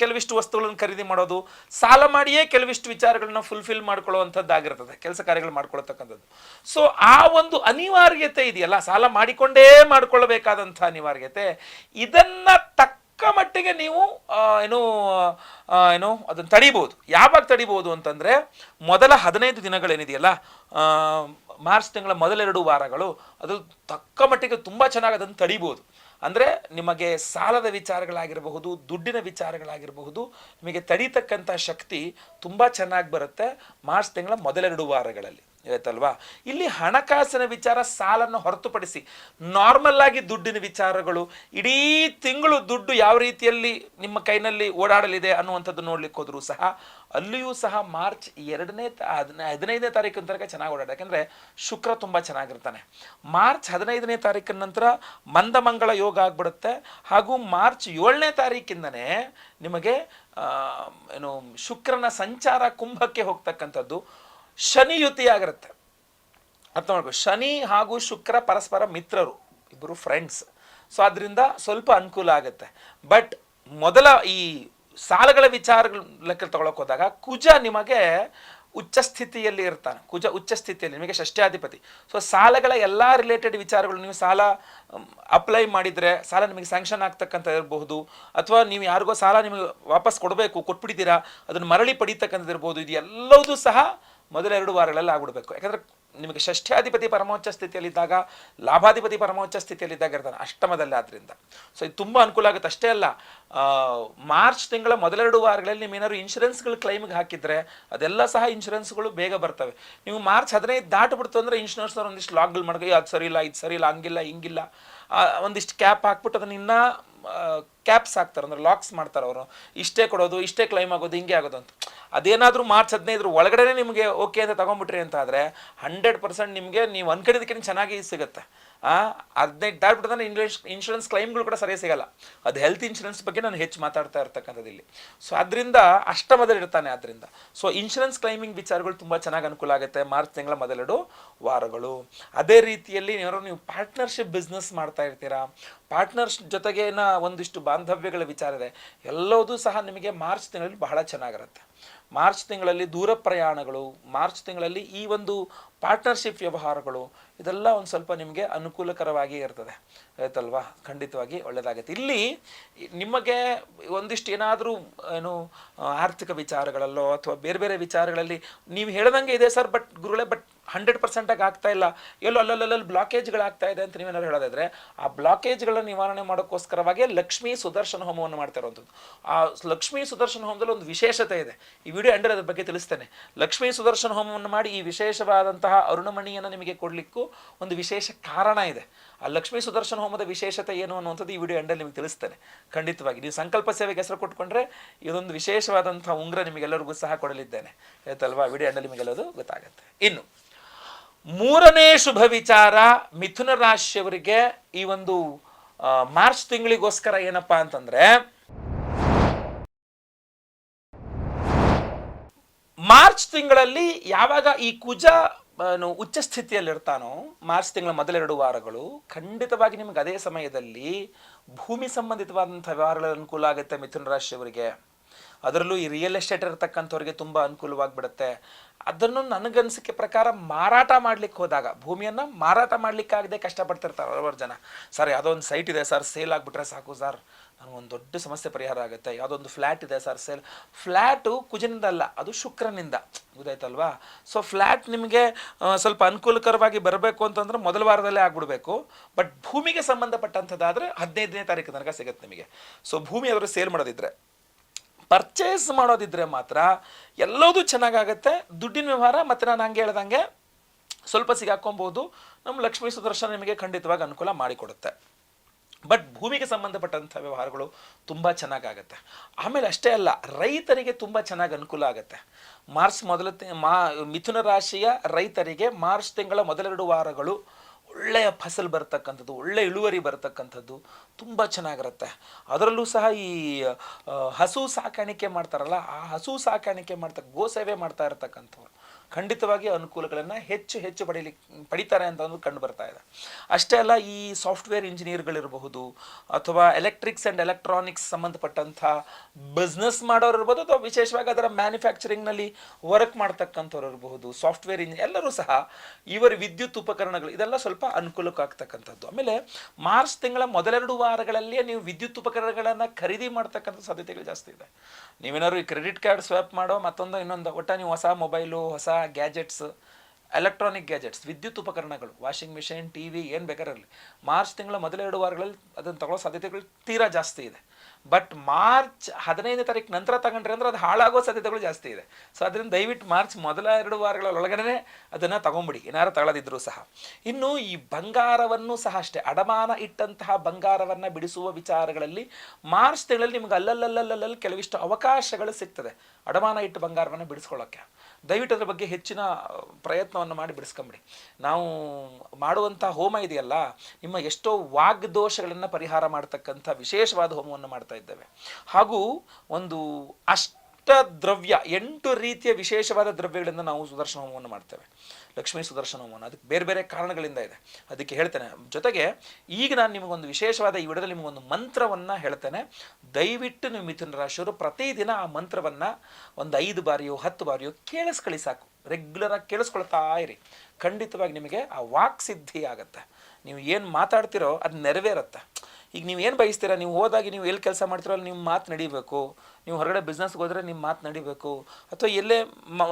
[SPEAKER 1] ಕೆಲವಿಷ್ಟು ವಸ್ತುಗಳನ್ನು ಖರೀದಿ ಮಾಡೋದು, ಸಾಲ ಮಾಡಿಯೇ ಕೆಲವಿಷ್ಟು ವಿಚಾರಗಳನ್ನ ಫುಲ್ಫಿಲ್ ಮಾಡ್ಕೊಳ್ಳುವಂಥದ್ದಾಗಿರ್ತದೆ, ಕೆಲಸ ಕಾರ್ಯಗಳು ಮಾಡ್ಕೊಳ್ತಕ್ಕಂಥದ್ದು. ಸೊ ಆ ಒಂದು ಅನಿವಾರ್ಯತೆ ಇದೆಯಲ್ಲ, ಸಾಲ ಮಾಡಿಕೊಂಡೇ ಮಾಡ್ಕೊಳ್ಬೇಕಾದಂಥ ಅನಿವಾರ್ಯತೆ, ಇದನ್ನ ತಕ್ಕ ಮಟ್ಟಿಗೆ ನೀವು ಏನು ಏನು, ಅದನ್ನು ತಡಿಬೋದು. ಯಾವಾಗ ತಡಿಬೋದು ಅಂತಂದರೆ, ಮೊದಲ ಹದಿನೈದು ದಿನಗಳೇನಿದೆಯಲ್ಲ ಮಾರ್ಚ್ ತಿಂಗಳ ಮೊದಲೆರಡು ವಾರಗಳು, ಅದು ತಕ್ಕ ಮಟ್ಟಿಗೆ ತುಂಬ ಚೆನ್ನಾಗಿ ಅದನ್ನು ತಡಿಬೋದು. ಅಂದರೆ ನಿಮಗೆ ಸಾಲದ ವಿಚಾರಗಳಾಗಿರಬಹುದು, ದುಡ್ಡಿನ ವಿಚಾರಗಳಾಗಿರಬಹುದು, ನಿಮಗೆ ತಡೀತಕ್ಕಂಥ ಶಕ್ತಿ ತುಂಬ ಚೆನ್ನಾಗಿ ಬರುತ್ತೆ ಮಾರ್ಚ್ ತಿಂಗಳ ಮೊದಲೆರಡು ವಾರಗಳಲ್ಲಿ. ಆಯ್ತಲ್ವಾ ಇಲ್ಲಿ ಹಣಕಾಸಿನ ವಿಚಾರ ಸಾಲನ್ನು ಹೊರತುಪಡಿಸಿ ನಾರ್ಮಲ್ ಆಗಿ ದುಡ್ಡಿನ ವಿಚಾರಗಳು, ಇಡೀ ತಿಂಗಳು ದುಡ್ಡು ಯಾವ ರೀತಿಯಲ್ಲಿ ನಿಮ್ಮ ಕೈನಲ್ಲಿ ಓಡಾಡಲಿದೆ ಅನ್ನುವಂಥದ್ದು ನೋಡ್ಲಿಕ್ಕೆ ಹೋದರೂ ಸಹ ಅಲ್ಲಿಯೂ ಸಹ ಮಾರ್ಚ್ ಎರಡನೇ ಹದಿನೈದನೇ ತಾರೀಕಿನ ತನಕ ಚೆನ್ನಾಗಿ ಓಡಾಡ, ಯಾಕಂದರೆ ಶುಕ್ರ ತುಂಬ ಚೆನ್ನಾಗಿರ್ತಾನೆ. ಮಾರ್ಚ್ ಹದಿನೈದನೇ ತಾರೀಕಿನ ನಂತರ ಮಂದಮಂಗಳ ಯೋಗ ಆಗ್ಬಿಡುತ್ತೆ. ಹಾಗೂ ಮಾರ್ಚ್ ಏಳನೇ ತಾರೀಕಿಂದನೇ ನಿಮಗೆ ಏನು ಶುಕ್ರನ ಸಂಚಾರ ಕುಂಭಕ್ಕೆ ಹೋಗ್ತಕ್ಕಂಥದ್ದು ಶನಿಯುತಿಯಾಗಿರುತ್ತೆ ಅರ್ಥ ಮಾಡ್ಕೋ, ಶನಿ ಹಾಗೂ ಶುಕ್ರ ಪರಸ್ಪರ ಮಿತ್ರರು ಇಬ್ಬರು ಫ್ರೆಂಡ್ಸ್ ಸೊ ಅದರಿಂದ ಸ್ವಲ್ಪ ಅನುಕೂಲ ಆಗುತ್ತೆ. ಬಟ್ ಮೊದಲ ಈ ಸಾಲಗಳ ವಿಚಾರಗಳ ಲೆಕ್ಕ ತಗೊಳಕ್ಕೆ ಹೋದಾಗ, ಕುಜ ನಿಮಗೆ ಉಚ್ಚ ಸ್ಥಿತಿಯಲ್ಲಿ ಇರ್ತಾನೆ. ಕುಜ ಉಚ್ಚ ಸ್ಥಿತಿಯಲ್ಲಿ, ನಿಮಗೆ ಷಷ್ಠ್ಯಾಧಿಪತಿ ಸೊ ಸಾಲಗಳ ಎಲ್ಲ ರಿಲೇಟೆಡ್ ವಿಚಾರಗಳು, ನೀವು ಸಾಲ ಅಪ್ಲೈ ಮಾಡಿದರೆ, ಸಾಲ ನಿಮಗೆ ಸ್ಯಾಂಕ್ಷನ್ ಆಗ್ತಕ್ಕಂಥ ಇರಬಹುದು, ಅಥವಾ ನೀವು ಯಾರಿಗೋ ಸಾಲ ನಿಮಗೆ ವಾಪಸ್ ಕೊಡಬೇಕು, ಕೊಟ್ಬಿಟ್ಟಿದ್ದೀರಾ, ಅದನ್ನು ಮರಳಿ ಪಡೀತಕ್ಕಂಥದ್ದು ಇರ್ಬೋದು ಇದು ಸಹ ಮೊದಲ ಎರಡು ವಾರಗಳಲ್ಲಿ ಆಗ್ಬಿಡ್ಬೇಕು. ಯಾಕಂದ್ರೆ ನಿಮಗೆ ಷಷ್ಠ್ಯಾಧಿಪತಿ ಪರಮೋಚ್ಚ ಸ್ಥಿತಿಯಲ್ಲಿದ್ದಾಗ, ಲಾಭಾಧಿಪತಿ ಪರಮೋಚ್ಚ ಸ್ಥಿತಿಯಲ್ಲಿದ್ದಾಗ ಇರ್ತಾನೆ ಅಷ್ಟಮದಲ್ಲಿ ಆದ್ರಿಂದ. ಸೊ ಇದು ತುಂಬ ಅನುಕೂಲ ಆಗುತ್ತೆ. ಅಷ್ಟೇ ಅಲ್ಲ ಮಾರ್ಚ್ ತಿಂಗಳ ಮೊದಲೆರಡು ವಾರಗಳಲ್ಲಿ ನೀವು ಏನಾದ್ರು ಇನ್ಶೂರೆನ್ಸ್ಗಳು ಕ್ಲೈಮ್ಗೆ ಹಾಕಿದ್ರೆ, ಅದೆಲ್ಲ ಸಹ ಇನ್ಶೂರೆನ್ಸ್ಗಳು ಬೇಗ ಬರ್ತವೆ. ನೀವು ಮಾರ್ಚ್ ಹದಿನೈದು ದಾಟ್ಬಿಡ್ತು ಅಂದರೆ ಇನ್ಶೂರೆನ್ಸ್ನವ್ರು ಒಂದಿಷ್ಟು ಲಾಕ್ಗಳು ಮಾಡ್ಕೊ ಅದು ಸರಿ ಇಲ್ಲ, ಇದು ಸರಿ ಇಲ್ಲ, ಹಂಗಿಲ್ಲ ಹಿಂಗಿಲ್ಲ ಒಂದಿಷ್ಟು ಕ್ಯಾಪ್ ಹಾಕ್ಬಿಟ್ಟು ಅದನ್ನ ಇನ್ನೂ ಕ್ಯಾಪ್ಸ್ ಹಾಕ್ತಾರೆ, ಅಂದ್ರೆ ಲಾಕ್ಸ್ ಮಾಡ್ತಾರೆ ಅವರು. ಇಷ್ಟೇ ಕೊಡೋದು, ಇಷ್ಟೇ ಕ್ಲೈಮ್ ಆಗೋದು, ಹಿಂಗೆ ಆಗೋದು ಅಂತ. ಅದೇನಾದರೂ ಮಾರ್ಚ್ ಹದಿನೈದರ ಒಳಗಡೆ ನಿಮಗೆ ಓಕೆ ಅಂತ ತಗೊಂಬಿಟ್ರಿ ಅಂತ ಆದರೆ ಹಂಡ್ರೆಡ್ ಪರ್ಸೆಂಟ್ ನಿಮಗೆ ನೀವು ಅನ್ಕಡಿದಕ್ಕಿಂತ ಚೆನ್ನಾಗಿ ಸಿಗುತ್ತೆ. ಹದಿನೈದು ದಾಟ್ಬಿಡ್ತಾನೆ ಇಂಗ್ಲಿಷ್ ಇನ್ಶೂರೆನ್ಸ್ ಕ್ಲೈಮ್ಗಳು ಕೂಡ ಸರಿಯಾಗಿ ಸಿಗಲ್ಲ. ಅದು ಹೆಲ್ತ್ ಇನ್ಶೂರೆನ್ಸ್ ಬಗ್ಗೆ ನಾನು ಹೆಚ್ಚು ಮಾತಾಡ್ತಾ ಇರ್ತಕ್ಕಂಥದ್ದು ಇಲ್ಲಿ. ಸೊ ಅದರಿಂದ ಅಷ್ಟಮದಲ್ಲಿರ್ತಾನೆ ಆದ್ದರಿಂದ ಸೊ ಇನ್ಶೂರೆನ್ಸ್ ಕ್ಲೈಮಿಂಗ್ ವಿಚಾರಗಳು ತುಂಬ ಚೆನ್ನಾಗಿ ಅನುಕೂಲ ಆಗುತ್ತೆ. ಮಾರ್ಚ್ ತಿಂಗಳ ಮೊದಲೆರಡು ವಾರಗಳು. ಅದೇ ರೀತಿಯಲ್ಲಿ ಏನಾದ್ರು ನೀವು ಪಾರ್ಟ್ನರ್ಶಿಪ್ ಬಿಸ್ನೆಸ್ ಮಾಡ್ತಾ ಇರ್ತೀರಾ? ಪಾರ್ಟ್ನರ್ಸ್ ಜೊತೆಗೇನ ಒಂದಿಷ್ಟು ಬಾಂಧವ್ಯಗಳ ವಿಚಾರ ಇದೆ. ಎಲ್ಲದೂ ಸಹ ನಿಮಗೆ ಮಾರ್ಚ್ ತಿಂಗಳಲ್ಲಿ ಬಹಳ ಚೆನ್ನಾಗಿರುತ್ತೆ. ಮಾರ್ಚ್ ತಿಂಗಳಲ್ಲಿ ದೂರ ಪ್ರಯಾಣಗಳು, ಮಾರ್ಚ್ ತಿಂಗಳಲ್ಲಿ ಈ ಒಂದು ಪಾರ್ಟ್ನರ್ಶಿಪ್ ವ್ಯವಹಾರಗಳು, ಇದೆಲ್ಲ ಒಂದು ಸ್ವಲ್ಪ ನಿಮಗೆ ಅನುಕೂಲಕರವಾಗಿ ಇರ್ತದೆ. ಆಯ್ತಲ್ವಾ? ಖಂಡಿತವಾಗಿ ಒಳ್ಳೆಯದಾಗುತ್ತೆ ಇಲ್ಲಿ ನಿಮಗೆ ಒಂದಿಷ್ಟು ಏನಾದರೂ, ಏನು, ಆರ್ಥಿಕ ವಿಚಾರಗಳಲ್ಲೋ ಅಥವಾ ಬೇರೆ ಬೇರೆ ವಿಚಾರಗಳಲ್ಲಿ ನೀವು ಹೇಳ್ದಂಗೆ ಇದೆ ಸರ್ ಬಟ್ ಗುರುಗಳೇ ಬಟ್ ಹಂಡ್ರೆಡ್ ಪರ್ಸೆಂಟಾಗಿ ಆಗ್ತಾ ಇಲ್ಲ. ಎಲ್ಲೋ ಅಲ್ಲಲ್ಲಲ್ಲಿ ಬ್ಲಾಕೇಜ್ಗಳಾಗ್ತಾ ಇದೆ ಅಂತ ನೀವೇನಾದ್ರು ಹೇಳೋದಾದ್ರೆ, ಆ ಬ್ಲಾಕೇಜ್ಗಳ ನಿವಾರಣೆ ಮಾಡೋಕ್ಕೋಸ್ಕರವಾಗಿ ಲಕ್ಷ್ಮೀ ಸುದರ್ಶನ ಹೋಮವನ್ನು ಮಾಡ್ತಾ ಇರುವಂಥದ್ದು. ಆ ಲಕ್ಷ್ಮೀ ಸುದರ್ಶನ ಹೋಮದಲ್ಲಿ ಒಂದು ವಿಶೇಷತೆ ಇದೆ. ಈ ವಿಡಿಯೋ ಎಂಡರ್ ಅದ್ರ ಬಗ್ಗೆ ತಿಳಿಸ್ತೇನೆ. ಲಕ್ಷ್ಮೀ ಸುದರ್ಶನ ಹೋಮವನ್ನು ಮಾಡಿ ಈ ವಿಶೇಷವಾದಂತಹ ಅರುಣಮಣಿಯನ್ನು ನಿಮಗೆ ಕೊಡಲಿಕ್ಕೂ ಒಂದು ವಿಶೇಷ ಕಾರಣ ಇದೆ. ಆ ಲಕ್ಷ್ಮೀ ಸುದರ್ಶನ ಹೋಮದ ವಿಶೇಷತೆ ಏನು ಅನ್ನುವಂಥದ್ದು ಈ ವಿಡಿಯೋ ಅಂಡಲ್ಲಿ ನಿಮಗೆ ತಿಳಿಸ್ತೇನೆ. ಖಂಡಿತವಾಗಿ. ನೀವು ಸಂಕಲ್ಪ ಸೇವೆಗೆ ಹೆಸರು ಕೊಟ್ಕೊಂಡ್ರೆ ಇದೊಂದು ವಿಶೇಷವಾದಂಥ ಉಂಗ್ರ ನಿಮಗೆಲ್ಲರಿಗೂ ಸಹ ಕೊಡಲಿದ್ದೇನೆ. ಆಯ್ತಲ್ವಾ ವಿಡಿಯೋ ಎಂಡಲ್ಲಿ ನಿಮಗೆಲ್ಲದು ಗೊತ್ತಾಗುತ್ತೆ. ಇನ್ನು ಮೂರನೇ ಶುಭ ವಿಚಾರ ಮಿಥುನ ರಾಶಿಯವರಿಗೆ ಈ ಒಂದು ಮಾರ್ಚ್ ತಿಂಗಳಿಗೋಸ್ಕರ ಏನಪ್ಪಾ ಅಂತಂದ್ರೆ, ಮಾರ್ಚ್ ತಿಂಗಳಲ್ಲಿ ಯಾವಾಗ ಈ ಕುಜ ಉಚ್ಚ ಸ್ಥಿತಿಯಲ್ಲಿರ್ತಾನೋ, ಮಾರ್ಚ್ ತಿಂಗಳ ಮೊದಲೆರಡು ವಾರಗಳು, ಖಂಡಿತವಾಗಿ ನಿಮ್ಗೆ ಅದೇ ಸಮಯದಲ್ಲಿ ಭೂಮಿ ಸಂಬಂಧಿತವಾದಂಥ ವ್ಯವಹಾರಗಳ ಅನುಕೂಲ ಆಗುತ್ತೆ ಮಿಥುನ ರಾಶಿಯವರಿಗೆ. ಅದರಲ್ಲೂ ಈ ರಿಯಲ್ ಎಸ್ಟೇಟ್ ಇರತಕ್ಕಂಥವ್ರಿಗೆ ತುಂಬ ಅನುಕೂಲವಾಗಿಬಿಡುತ್ತೆ. ಅದನ್ನು ನನಗನ್ಸಿಕೆ ಪ್ರಕಾರ ಮಾರಾಟ ಮಾಡ್ಲಿಕ್ಕೆ ಹೋದಾಗ, ಭೂಮಿಯನ್ನು ಮಾರಾಟ ಮಾಡಲಿಕ್ಕಾಗದೆ ಕಷ್ಟಪಡ್ತಿರ್ತಾರೆ ಹಲವಾರು ಜನ. ಸರ್, ಯಾವುದೋ ಒಂದು ಸೈಟ್ ಇದೆ ಸರ್ ಸೇಲ್ ಆಗಿಬಿಟ್ರೆ ಸಾಕು ಸರ್. ನನಗೊಂದು ದೊಡ್ಡ ಸಮಸ್ಯೆ ಪರಿಹಾರ ಆಗುತ್ತೆ. ಯಾವುದೊಂದು ಫ್ಲ್ಯಾಟ್ ಇದೆ ಸರ್ ಸೇಲ್ ಫ್ಲ್ಯಾಟು ಕುಜನಿಂದ ಅಲ್ಲ, ಅದು ಶುಕ್ರನಿಂದ. ಗೊತ್ತಾಯ್ತಲ್ವಾ? ಸೊ ಫ್ಲ್ಯಾಟ್ ನಿಮಗೆ ಸ್ವಲ್ಪ ಅನುಕೂಲಕರವಾಗಿ ಬರಬೇಕು ಅಂತಂದ್ರೆ ಮೊದಲ ವಾರದಲ್ಲೇ ಆಗ್ಬಿಡ್ಬೇಕು. ಬಟ್ ಭೂಮಿಗೆ ಸಂಬಂಧಪಟ್ಟಂಥದ್ದಾದರೆ ಹದಿನೈದನೇ ತಾರೀಕು ತನಕ ಸಿಗುತ್ತೆ ನಿಮಗೆ. ಸೊ ಭೂಮಿ ಅವರು ಸೇಲ್ ಮಾಡೋದಿದ್ರೆ. ಪರ್ಚೇಸ್ ಮಾಡೋದಿದ್ರೆ ಮಾತ್ರ ಎಲ್ಲದೂ ಚೆನ್ನಾಗಾಗತ್ತೆ, ದುಡ್ಡಿನ ವ್ಯವಹಾರ, ಮತ್ತು ನಾನು ಹಂಗೆ ಹೇಳ್ದಂಗೆ ಸ್ವಲ್ಪ ಸಿಗಾಕೊಬೋದು ನಮ್ಮ ಲಕ್ಷ್ಮೀ ಸುದರ್ಶನ ನಿಮಗೆ ಖಂಡಿತವಾಗಿ ಅನುಕೂಲ ಮಾಡಿಕೊಡುತ್ತೆ. ಬಟ್ ಭೂಮಿಗೆ ಸಂಬಂಧಪಟ್ಟಂಥ ವ್ಯವಹಾರಗಳು ತುಂಬ ಚೆನ್ನಾಗಾಗತ್ತೆ. ಆಮೇಲೆ ಅಷ್ಟೇ ಅಲ್ಲ, ರೈತರಿಗೆ ತುಂಬ ಚೆನ್ನಾಗಿ ಅನುಕೂಲ ಆಗುತ್ತೆ. ಮಾರ್ಚ್ ಮೊದಲ ಮಾ, ಮಿಥುನ ರಾಶಿಯ ರೈತರಿಗೆ ಮಾರ್ಚ್ ತಿಂಗಳ ಮೊದಲೆರಡು ವಾರಗಳು ಒಳ್ಳೆಯ ಫಸಲು ಬರ್ತಕ್ಕಂಥದ್ದು, ಒಳ್ಳೆ ಇಳುವರಿ ಬರ್ತಕ್ಕಂಥದ್ದು ತುಂಬ ಚೆನ್ನಾಗಿರುತ್ತೆ. ಅದರಲ್ಲೂ ಸಹ ಈ ಹಸು ಸಾಕಾಣಿಕೆ ಮಾಡ್ತಾರಲ್ಲ, ಆ ಹಸು ಸಾಕಾಣಿಕೆ ಮಾಡ್ತಾ, ಗೋ ಸೇವೆ ಮಾಡ್ತಾ ಇರತಕ್ಕಂಥವ್ರು. ಖಂಡಿತವಾಗಿ ಅನುಕೂಲಗಳನ್ನು ಹೆಚ್ಚು ಹೆಚ್ಚು ಪಡೀಲಿ, ಪಡಿತಾರೆ ಅಂತ ಒಂದು ಕಂಡು ಬರ್ತಾ ಇದೆ. ಅಷ್ಟೇ ಅಲ್ಲ, ಈ ಸಾಫ್ಟ್ವೇರ್ ಇಂಜಿನಿಯರ್ಗಳಿರಬಹುದು ಅಥವಾ ಎಲೆಕ್ಟ್ರಿಕ್ಸ್ ಆ್ಯಂಡ್ ಎಲೆಕ್ಟ್ರಾನಿಕ್ಸ್ ಸಂಬಂಧಪಟ್ಟಂಥ ಬಿಸ್ನೆಸ್ ಮಾಡೋರು ಇರ್ಬೋದು ಅಥವಾ ವಿಶೇಷವಾಗಿ ಅದರ ಮ್ಯಾನುಫ್ಯಾಕ್ಚರಿಂಗ್ನಲ್ಲಿ ವರ್ಕ್ ಮಾಡ್ತಕ್ಕಂಥವ್ರು ಇರಬಹುದು ಸಾಫ್ಟ್ವೇರ್ ಇಂಜಿ, ಎಲ್ಲರೂ ಸಹ ಇವರ ವಿದ್ಯುತ್ ಉಪಕರಣಗಳು, ಇದೆಲ್ಲ ಸ್ವಲ್ಪ ಅನುಕೂಲಕ್ಕಾಗ್ತಕ್ಕಂಥದ್ದು. ಆಮೇಲೆ ಮಾರ್ಚ್ ತಿಂಗಳ ಮೊದಲೆರಡು ವಾರಗಳಲ್ಲಿಯೇ ನೀವು ವಿದ್ಯುತ್ ಉಪಕರಣಗಳನ್ನು ಖರೀದಿ ಮಾಡ್ತಕ್ಕಂಥ ಸಾಧ್ಯತೆಗಳು ಜಾಸ್ತಿ ಇದೆ. ನೀವೇನಾದ್ರು ಈ ಕ್ರೆಡಿಟ್ ಕಾರ್ಡ್ ಸ್ವಾಪ್ ಮಾಡೋ ಮತ್ತೊಂದು ಇನ್ನೊಂದು, ಒಟ್ಟ ನೀವು ಹೊಸ ಮೊಬೈಲು, ಹೊಸ ಗ್ಯಾಜೆಟ್ಸ್, ಎಲೆಕ್ಟ್ರಾನಿಕ್ ಗ್ಯಾಜೆಟ್ಸ್, ವಿದ್ಯುತ್ ಉಪಕರಣಗಳು, ವಾಷಿಂಗ್ ಮಿಷಿನ್ ಟಿ ವಿ ಏನು ಬೇಕಾರಲ್ಲಿ ಮಾರ್ಚ್ ತಿಂಗಳ ಮೊದಲ ಎರಡು ವಾರಗಳಲ್ಲಿ ಅದನ್ನು ತಗೊಳ್ಳೋ ಸಾಧ್ಯತೆಗಳು ತೀರಾ ಜಾಸ್ತಿ ಇದೆ. ಬಟ್ ಮಾರ್ಚ್ ಹದಿನೈದನೇ ತಾರೀಕು ನಂತರ ತಗೊಂಡ್ರೆ ಅಂದ್ರೆ ಅದು ಹಾಳಾಗೋ ಸಾಧ್ಯತೆಗಳು ಜಾಸ್ತಿ ಇದೆ. ಸೊ ಅದರಿಂದ ದಯವಿಟ್ಟು ಮಾರ್ಚ್ ಮೊದಲ ಎರಡು ವಾರಗಳ ಒಳಗಡೆ ಅದನ್ನು ತಗೊಂಬಿಡಿ. ಏನಾರು ತಗೊಳ್ಳದಿದ್ರೂ ಸಹ. ಇನ್ನು ಈ ಬಂಗಾರವನ್ನು ಸಹ ಅಷ್ಟೇ, ಅಡಮಾನ ಇಟ್ಟಂತಹ ಬಂಗಾರವನ್ನು ಬಿಡಿಸುವ ವಿಚಾರಗಳಲ್ಲಿ ಮಾರ್ಚ್ ತಿಂಗಳಲ್ಲಿ ನಿಮ್ಗೆ ಅಲ್ಲಲ್ಲಲ್ಲಲ್ಲಲ್ಲಿ ಕೆಲವಿಷ್ಟು ಅವಕಾಶಗಳು ಸಿಗ್ತದೆ. ಅಡಮಾನ ಇಟ್ಟು ಬಂಗಾರವನ್ನು ಬಿಡಿಸ್ಕೊಳ್ಳೋಕ್ಕೆ. ದಯವಿಟ್ಟು ಅದರ ಬಗ್ಗೆ ಹೆಚ್ಚಿನ ಪ್ರಯತ್ನವನ್ನು ಮಾಡಿ ಬಿಡಿಸ್ಕೊಂಬಿಡಿ. ನಾವು ಮಾಡುವಂಥ ಹೋಮ ಇದೆಯಲ್ಲ, ನಿಮ್ಮ ಎಷ್ಟೋ ವಾಗ್ದೋಷಗಳನ್ನು ಪರಿಹಾರ ಮಾಡ್ತಕ್ಕಂಥ ವಿಶೇಷವಾದ ಹೋಮವನ್ನು ಮಾಡ್ತಾ ಇದ್ದೇವೆ. ಹಾಗೂ ಒಂದು ಅಷ್ಟ ದ್ರವ್ಯ ಎಂಟು ರೀತಿಯ ವಿಶೇಷವಾದ ದ್ರವ್ಯಗಳಿಂದ ನಾವು ಸುದರ್ಶನ ಹೋಮವನ್ನು ಮಾಡ್ತೇವೆ. ಲಕ್ಷ್ಮೀ ಸುದರ್ಶನ ಹೋಮವನ್ನು ಅದಕ್ಕೆ ಬೇರೆ ಬೇರೆ ಕಾರಣಗಳಿಂದ ಇದೆ. ಅದಕ್ಕೆ ಹೇಳ್ತೇನೆ. ಜೊತೆಗೆ ಈಗ ನಾನು ನಿಮಗೊಂದು ವಿಶೇಷವಾದ ಈ ವಿಡದಲ್ಲಿ ನಿಮಗೊಂದು ಮಂತ್ರವನ್ನು ಹೇಳ್ತೇನೆ. ದಯವಿಟ್ಟು ನಿಮ್ಮ ಮಿಥುನ ರಾಶಿಯವರು ಪ್ರತಿದಿನ ಆ ಮಂತ್ರವನ್ನು ಒಂದು ಐದು ಬಾರಿಯೋ, ಹತ್ತು ಬಾರಿಯೋ ಕೇಳಿಸ್ಕೊಳ್ಳಿ ಸಾಕು. ರೆಗ್ಯುಲರಾಗಿ ಕೇಳಿಸ್ಕೊಳ್ತಾ ಇರಿ. ಖಂಡಿತವಾಗಿ ನಿಮಗೆ ಆ ವಾಕ್ ಸಿದ್ಧಿ ಆಗುತ್ತೆ ನೀವು ಏನು ಮಾತಾಡ್ತಿರೋ ಅದು ನೆರವೇರುತ್ತೆ. ಈಗ ನೀವು ಏನು ಬಯಸ್ತೀರಾ? ನೀವು ಹೋದಾಗ ನೀವು ಎಲ್ಲಿ ಕೆಲಸ ಮಾಡ್ತೀರೋ ಅಲ್ಲಿ ನಿಮ್ಮ ಮಾತು ನಡಿಬೇಕು. ನೀವು ಹೊರಗಡೆ ಬಿಸ್ನೆಸ್ಗೆ ಹೋದರೆ ನಿಮ್ಮ ಮಾತು ನಡಿಬೇಕು. ಅಥವಾ ಎಲ್ಲೇ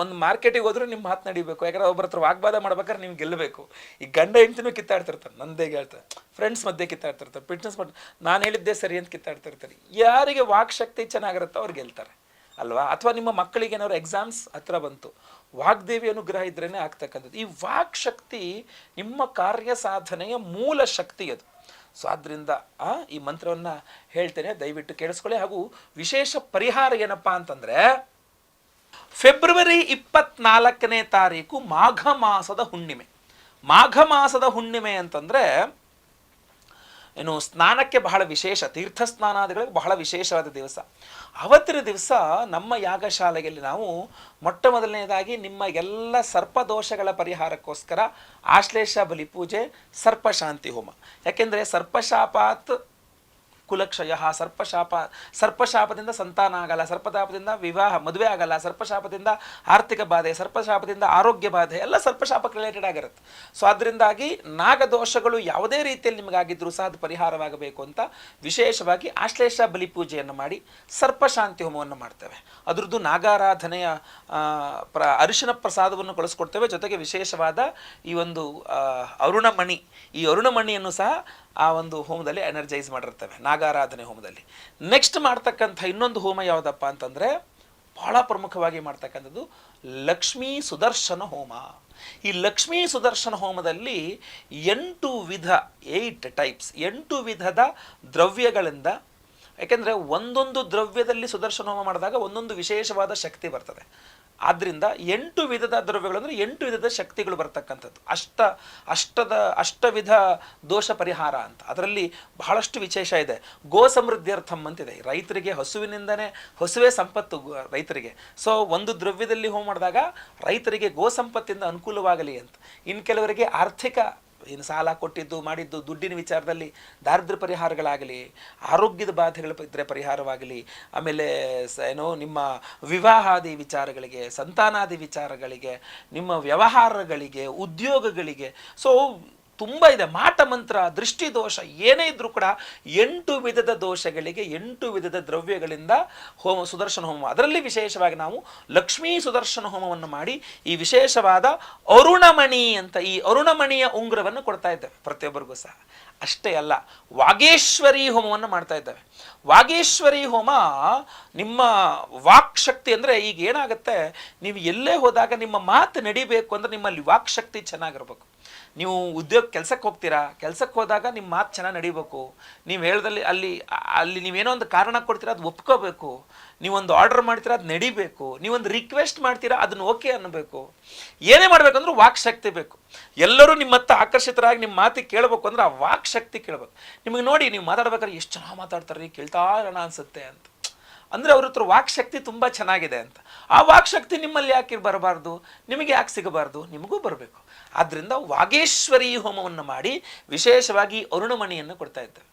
[SPEAKER 1] ಒಂದು ಮಾರ್ಕೆಟಿಗೆ ಹೋದರೂ ನಿಮ್ಮ ಮಾತು ನಡಿಬೇಕು. ಯಾಕಂದ್ರೆ ಒಬ್ಬರ ಹತ್ರ ವಾಗ್ವಾದ ಮಾಡ್ಬೇಕಾದ್ರೆ ನೀವು ಗೆಲ್ಲಬೇಕು. ಈ ಗಂಡ ಹೆಂಡ್ತಿನೂ ಕಿತ್ತಾಡ್ತಿರ್ತಾರೆ. ನಂದೇ ಹೇಳ್ತಾರೆ ಫ್ರೆಂಡ್ಸ್ ಮಧ್ಯೆ ಕಿತ್ತಾಡ್ತಿರ್ತಾರೆ. ಫಿಟ್ನೆಸ್ ಮಾಡಿ ನಾನು ಹೇಳಿದ್ದೆ ಸರಿ ಅಂತ ಕಿತ್ತಾಡ್ತಿರ್ತಾರೆ. ಯಾರಿಗೆ ವಾಕ್ ಶಕ್ತಿ ಚೆನ್ನಾಗಿರುತ್ತೋ ಅವ್ರು ಗೆಲ್ತಾರೆ. ಅಲ್ವಾ? ಅಥವಾ ನಿಮ್ಮ ಮಕ್ಕಳಿಗೆ ಏನಾದ್ರು ಎಕ್ಸಾಮ್ಸ್ ಹತ್ರ ಬಂತು. ವಾಗ್ದೇವಿ ಅನುಗ್ರಹ ಇದ್ರೇ ಆಗ್ತಕ್ಕಂಥದ್ದು. ಈ ವಾಕ್ ಶಕ್ತಿ ನಿಮ್ಮ ಕಾರ್ಯ ಸಾಧನೆಯ ಮೂಲ ಶಕ್ತಿ ಅದು. ಸೊ ಆದ್ದರಿಂದ ಈ ಮಂತ್ರವನ್ನು ಹೇಳ್ತೇನೆ, ದಯವಿಟ್ಟು ಕೇಳಿಸ್ಕೊಳ್ಳಿ. ಹಾಗೂ ವಿಶೇಷ ಪರಿಹಾರ ಏನಪ್ಪ ಅಂತಂದರೆ, ಫೆಬ್ರವರಿ ಇಪ್ಪತ್ನಾಲ್ಕನೇ ತಾರೀಕು ಮಾಘ ಮಾಸದ ಹುಣ್ಣಿಮೆ. ಮಾಘ ಮಾಸದ ಹುಣ್ಣಿಮೆ ಅಂತಂದ್ರೆ ಏನು ಸ್ನಾನಕ್ಕೆ ಬಹಳ ವಿಶೇಷ ತೀರ್ಥ ಸ್ನಾನಾದಿಗಳಿಗೆ ಬಹಳ ವಿಶೇಷವಾದ ದಿವಸ. ಅವತ್ತಿನ ದಿವಸ ನಮ್ಮ ಯಾಗಶಾಲೆಯಲ್ಲಿ ನಾವು ಮೊಟ್ಟ ಮೊದಲನೇದಾಗಿ ನಿಮ್ಮ ಎಲ್ಲ ಸರ್ಪದೋಷಗಳ ಪರಿಹಾರಕ್ಕೋಸ್ಕರ ಆಶ್ಲೇಷ ಬಲಿ ಪೂಜೆ ಸರ್ಪಶಾಂತಿ ಹೋಮ. ಯಾಕೆಂದರೆ ಸರ್ಪಶಾಪಾತ್ ಕುಲಕ್ಷಯ, ಸರ್ಪಶಾಪ, ಸರ್ಪಶಾಪದಿಂದ ಸಂತಾನ ಆಗಲ್ಲ ಸರ್ಪಶಾಪದಿಂದ ವಿವಾಹ, ಮದುವೆ ಆಗಲ್ಲ, ಸರ್ಪಶಾಪದಿಂದ ಆರ್ಥಿಕ ಬಾಧೆ, ಸರ್ಪಶಾಪದಿಂದ ಆರೋಗ್ಯ ಬಾಧೆ, ಎಲ್ಲ ಸರ್ಪಶಾಪಕ್ಕೆ ರಿಲೇಟೆಡ್ ಆಗಿರುತ್ತೆ. ಸೊ ಅದರಿಂದಾಗಿ ನಾಗದೋಷಗಳು ಯಾವುದೇ ರೀತಿಯಲ್ಲಿ ನಿಮಗಾಗಿದ್ದರೂ ಸಹ ಅದು ಪರಿಹಾರವಾಗಬೇಕು ಅಂತ ವಿಶೇಷವಾಗಿ ಆಶ್ಲೇಷ ಬಲಿ ಪೂಜೆಯನ್ನು ಮಾಡಿ ಸರ್ಪಶಾಂತಿ ಹೋಮವನ್ನು ಮಾಡ್ತೇವೆ. ಅದರದ್ದು ನಾಗಾರಾಧನೆಯ ಪ್ರ, ಅರಿಶಿನ ಪ್ರಸಾದವನ್ನು ಕಳಿಸ್ಕೊಡ್ತೇವೆ. ಜೊತೆಗೆ ವಿಶೇಷವಾದ ಈ ಒಂದು ಅರುಣಮಣಿ, ಈ ಅರುಣಮಣಿಯನ್ನು ಸಹ ಆ ಒಂದು ಹೋಮದಲ್ಲಿ ಎನರ್ಜೈಸ್ ಮಾಡಿರ್ತವೆ, ನಾಗಾರಾಧನೆ ಹೋಮದಲ್ಲಿ. ನೆಕ್ಸ್ಟ್ ಮಾಡ್ತಕ್ಕಂಥ ಇನ್ನೊಂದು ಹೋಮ ಯಾವುದಪ್ಪ ಅಂತಂದರೆ, ಬಹಳ ಪ್ರಮುಖವಾಗಿ ಮಾಡ್ತಕ್ಕಂಥದ್ದು ಲಕ್ಷ್ಮೀ ಸುದರ್ಶನ ಹೋಮ. ಈ ಲಕ್ಷ್ಮೀ ಸುದರ್ಶನ ಹೋಮದಲ್ಲಿ ಎಂಟು ವಿಧ ಏಯ್ಟ್ ಟೈಪ್ಸ್ ಎಂಟು ವಿಧದ ದ್ರವ್ಯಗಳಿಂದ ಯಾಕೆಂದರೆ ಒಂದೊಂದು ದ್ರವ್ಯದಲ್ಲಿ ಸುದರ್ಶನ ಹೋಮ ಮಾಡಿದಾಗ ಒಂದೊಂದು ವಿಶೇಷವಾದ ಶಕ್ತಿ ಬರ್ತದೆ. ಆದ್ದರಿಂದ ಎಂಟು ವಿಧದ ದ್ರವ್ಯಗಳು ಅಂದರೆ ಎಂಟು ವಿಧದ ಶಕ್ತಿಗಳು ಬರ್ತಕ್ಕಂಥದ್ದು. ಅಷ್ಟ, ಅಷ್ಟದ, ಅಷ್ಟವಿಧ ದೋಷ ಪರಿಹಾರ ಅಂತ. ಅದರಲ್ಲಿ ಬಹಳಷ್ಟು ವಿಶೇಷ ಇದೆ. ಗೋ ಸಮೃದ್ಧಿಯರ್ಥಂ ಅಂತಿದೆ. ರೈತರಿಗೆ ಹಸುವಿನಿಂದನೇ, ಹಸುವೇ ಸಂಪತ್ತು ರೈತರಿಗೆ. ಸೊ ಒಂದು ದ್ರವ್ಯದಲ್ಲಿ ಹೋಮ್ ಮಾಡಿದಾಗ ರೈತರಿಗೆ ಗೋ ಸಂಪತ್ತಿಂದ ಅನುಕೂಲವಾಗಲಿ ಅಂತ. ಇನ್ನು ಕೆಲವರಿಗೆ ಆರ್ಥಿಕ ಏನು ಸಾಲ ಕೊಟ್ಟಿದ್ದು, ಮಾಡಿದ್ದು, ದುಡ್ಡಿನ ವಿಚಾರದಲ್ಲಿ ದಾರಿದ್ರ್ಯ ಪರಿಹಾರಗಳಾಗಲಿ, ಆರೋಗ್ಯದ ಬಾಧೆಗಳ ಇದ್ದರೆ ಪರಿಹಾರವಾಗಲಿ, ಆಮೇಲೆ ಸ, ಏನೋ, ನಿಮ್ಮ ವಿವಾಹಾದಿ ವಿಚಾರಗಳಿಗೆ, ಸಂತಾನಾದಿ ವಿಚಾರಗಳಿಗೆ, ನಿಮ್ಮ ವ್ಯವಹಾರಗಳಿಗೆ, ಉದ್ಯೋಗಗಳಿಗೆ ಸೊ ತುಂಬ ಇದೆ. ಮಾಟ ಮಂತ್ರ, ದೃಷ್ಟಿ ದೋಷ, ಏನೇ ಇದ್ರೂ ಕೂಡ ಎಂಟು ವಿಧದ ದೋಷಗಳಿಗೆ, ಎಂಟು ವಿಧದ ದ್ರವ್ಯಗಳಿಂದ ಹೋಮ, ಸುದರ್ಶನ ಹೋಮ. ಅದರಲ್ಲಿ ವಿಶೇಷವಾಗಿ ನಾವು ಲಕ್ಷ್ಮೀ ಸುದರ್ಶನ ಹೋಮವನ್ನು ಮಾಡಿ ಈ ವಿಶೇಷವಾದ ಅರುಣಮಣಿ ಅಂತ ಈ ಅರುಣಮಣಿಯ ಉಂಗುರವನ್ನು ಕೊಡ್ತಾ ಇದ್ದೇವೆ. ಪ್ರತಿಯೊಬ್ಬರಿಗೂ ಸಹ. ಅಷ್ಟೇ ಅಲ್ಲ, ವಾಗೇಶ್ವರಿ ಹೋಮವನ್ನು ಮಾಡ್ತಾ ಇದ್ದೇವೆ. ವಾಗೇಶ್ವರಿ ಹೋಮ ನಿಮ್ಮ ವಾಕ್ಶಕ್ತಿ ಅಂದರೆ ಈಗ ಏನಾಗುತ್ತೆ? ನೀವು ಎಲ್ಲೇ ಹೋದಾಗ ನಿಮ್ಮ ಮಾತು ನಡಿಬೇಕು ಅಂದ್ರೆ ನಿಮ್ಮಲ್ಲಿ ವಾಕ್ಶಕ್ತಿ ಚೆನ್ನಾಗಿರ್ಬೇಕು. ನೀವು ಉದ್ಯೋಗ ಕೆಲಸಕ್ಕೆ ಹೋಗ್ತೀರಾ? ಕೆಲಸಕ್ಕೆ ಹೋದಾಗ ನಿಮ್ಮ ಮಾತು ಚೆನ್ನಾಗಿ ನಡಿಬೇಕು. ನೀವು ಹೇಳ್ದಲ್ಲಿ ಅಲ್ಲಿ ಅಲ್ಲಿ ನೀವೇನೋ ಒಂದು ಕಾರಣ ಕೊಡ್ತೀರಾ, ಅದು ಒಪ್ಕೋಬೇಕು. ನೀವೊಂದು ಆರ್ಡರ್ ಮಾಡ್ತೀರಾ, ಅದು ನಡಿಬೇಕು. ನೀವೊಂದು ರಿಕ್ವೆಸ್ಟ್ ಮಾಡ್ತೀರಾ, ಅದನ್ನ ಓಕೆ ಅನ್ನಬೇಕು. ಏನೇ ಮಾಡಬೇಕಂದ್ರೂ ವಾಕ್ ಶಕ್ತಿ ಬೇಕು. ಎಲ್ಲರೂ ನಿಮ್ಮ ಆಕರ್ಷಿತರಾಗಿ ನಿಮ್ಮ ಮಾತಿಗೆ ಕೇಳಬೇಕು ಅಂದ್ರೆ ಆ ವಾಕ್ ಶಕ್ತಿ ಕೇಳಬೇಕು. ನಿಮಗೆ ನೋಡಿ, ನೀವು ಮಾತಾಡ್ಬೇಕಾದ್ರೆ ಎಷ್ಟು ಚೆನ್ನಾಗಿ ಮಾತಾಡ್ತಾರೆ ಕೇಳ್ತಾ ಇರೋಣ ಅನ್ಸುತ್ತೆ ಅಂತ. ಅಂದರೆ ಅವ್ರ ಹತ್ರ ವಾಕ್ಶಕ್ತಿ ತುಂಬ ಚೆನ್ನಾಗಿದೆ ಅಂತ. ಆ ವಾಕ್ಶಕ್ತಿ ನಿಮ್ಮಲ್ಲಿ ಯಾಕೆ ಬರಬಾರ್ದು? ನಿಮಗೆ ಯಾಕೆ ಸಿಗಬಾರ್ದು? ನಿಮಗೂ ಬರಬೇಕು. ಆದ್ದರಿಂದ ವಾಗೇಶ್ವರಿ ಹೋಮವನ್ನು ಮಾಡಿ ವಿಶೇಷವಾಗಿ ಅರುಣಮಣಿಯನ್ನು ಕೊಡ್ತಾ ಇದ್ದೇವೆ.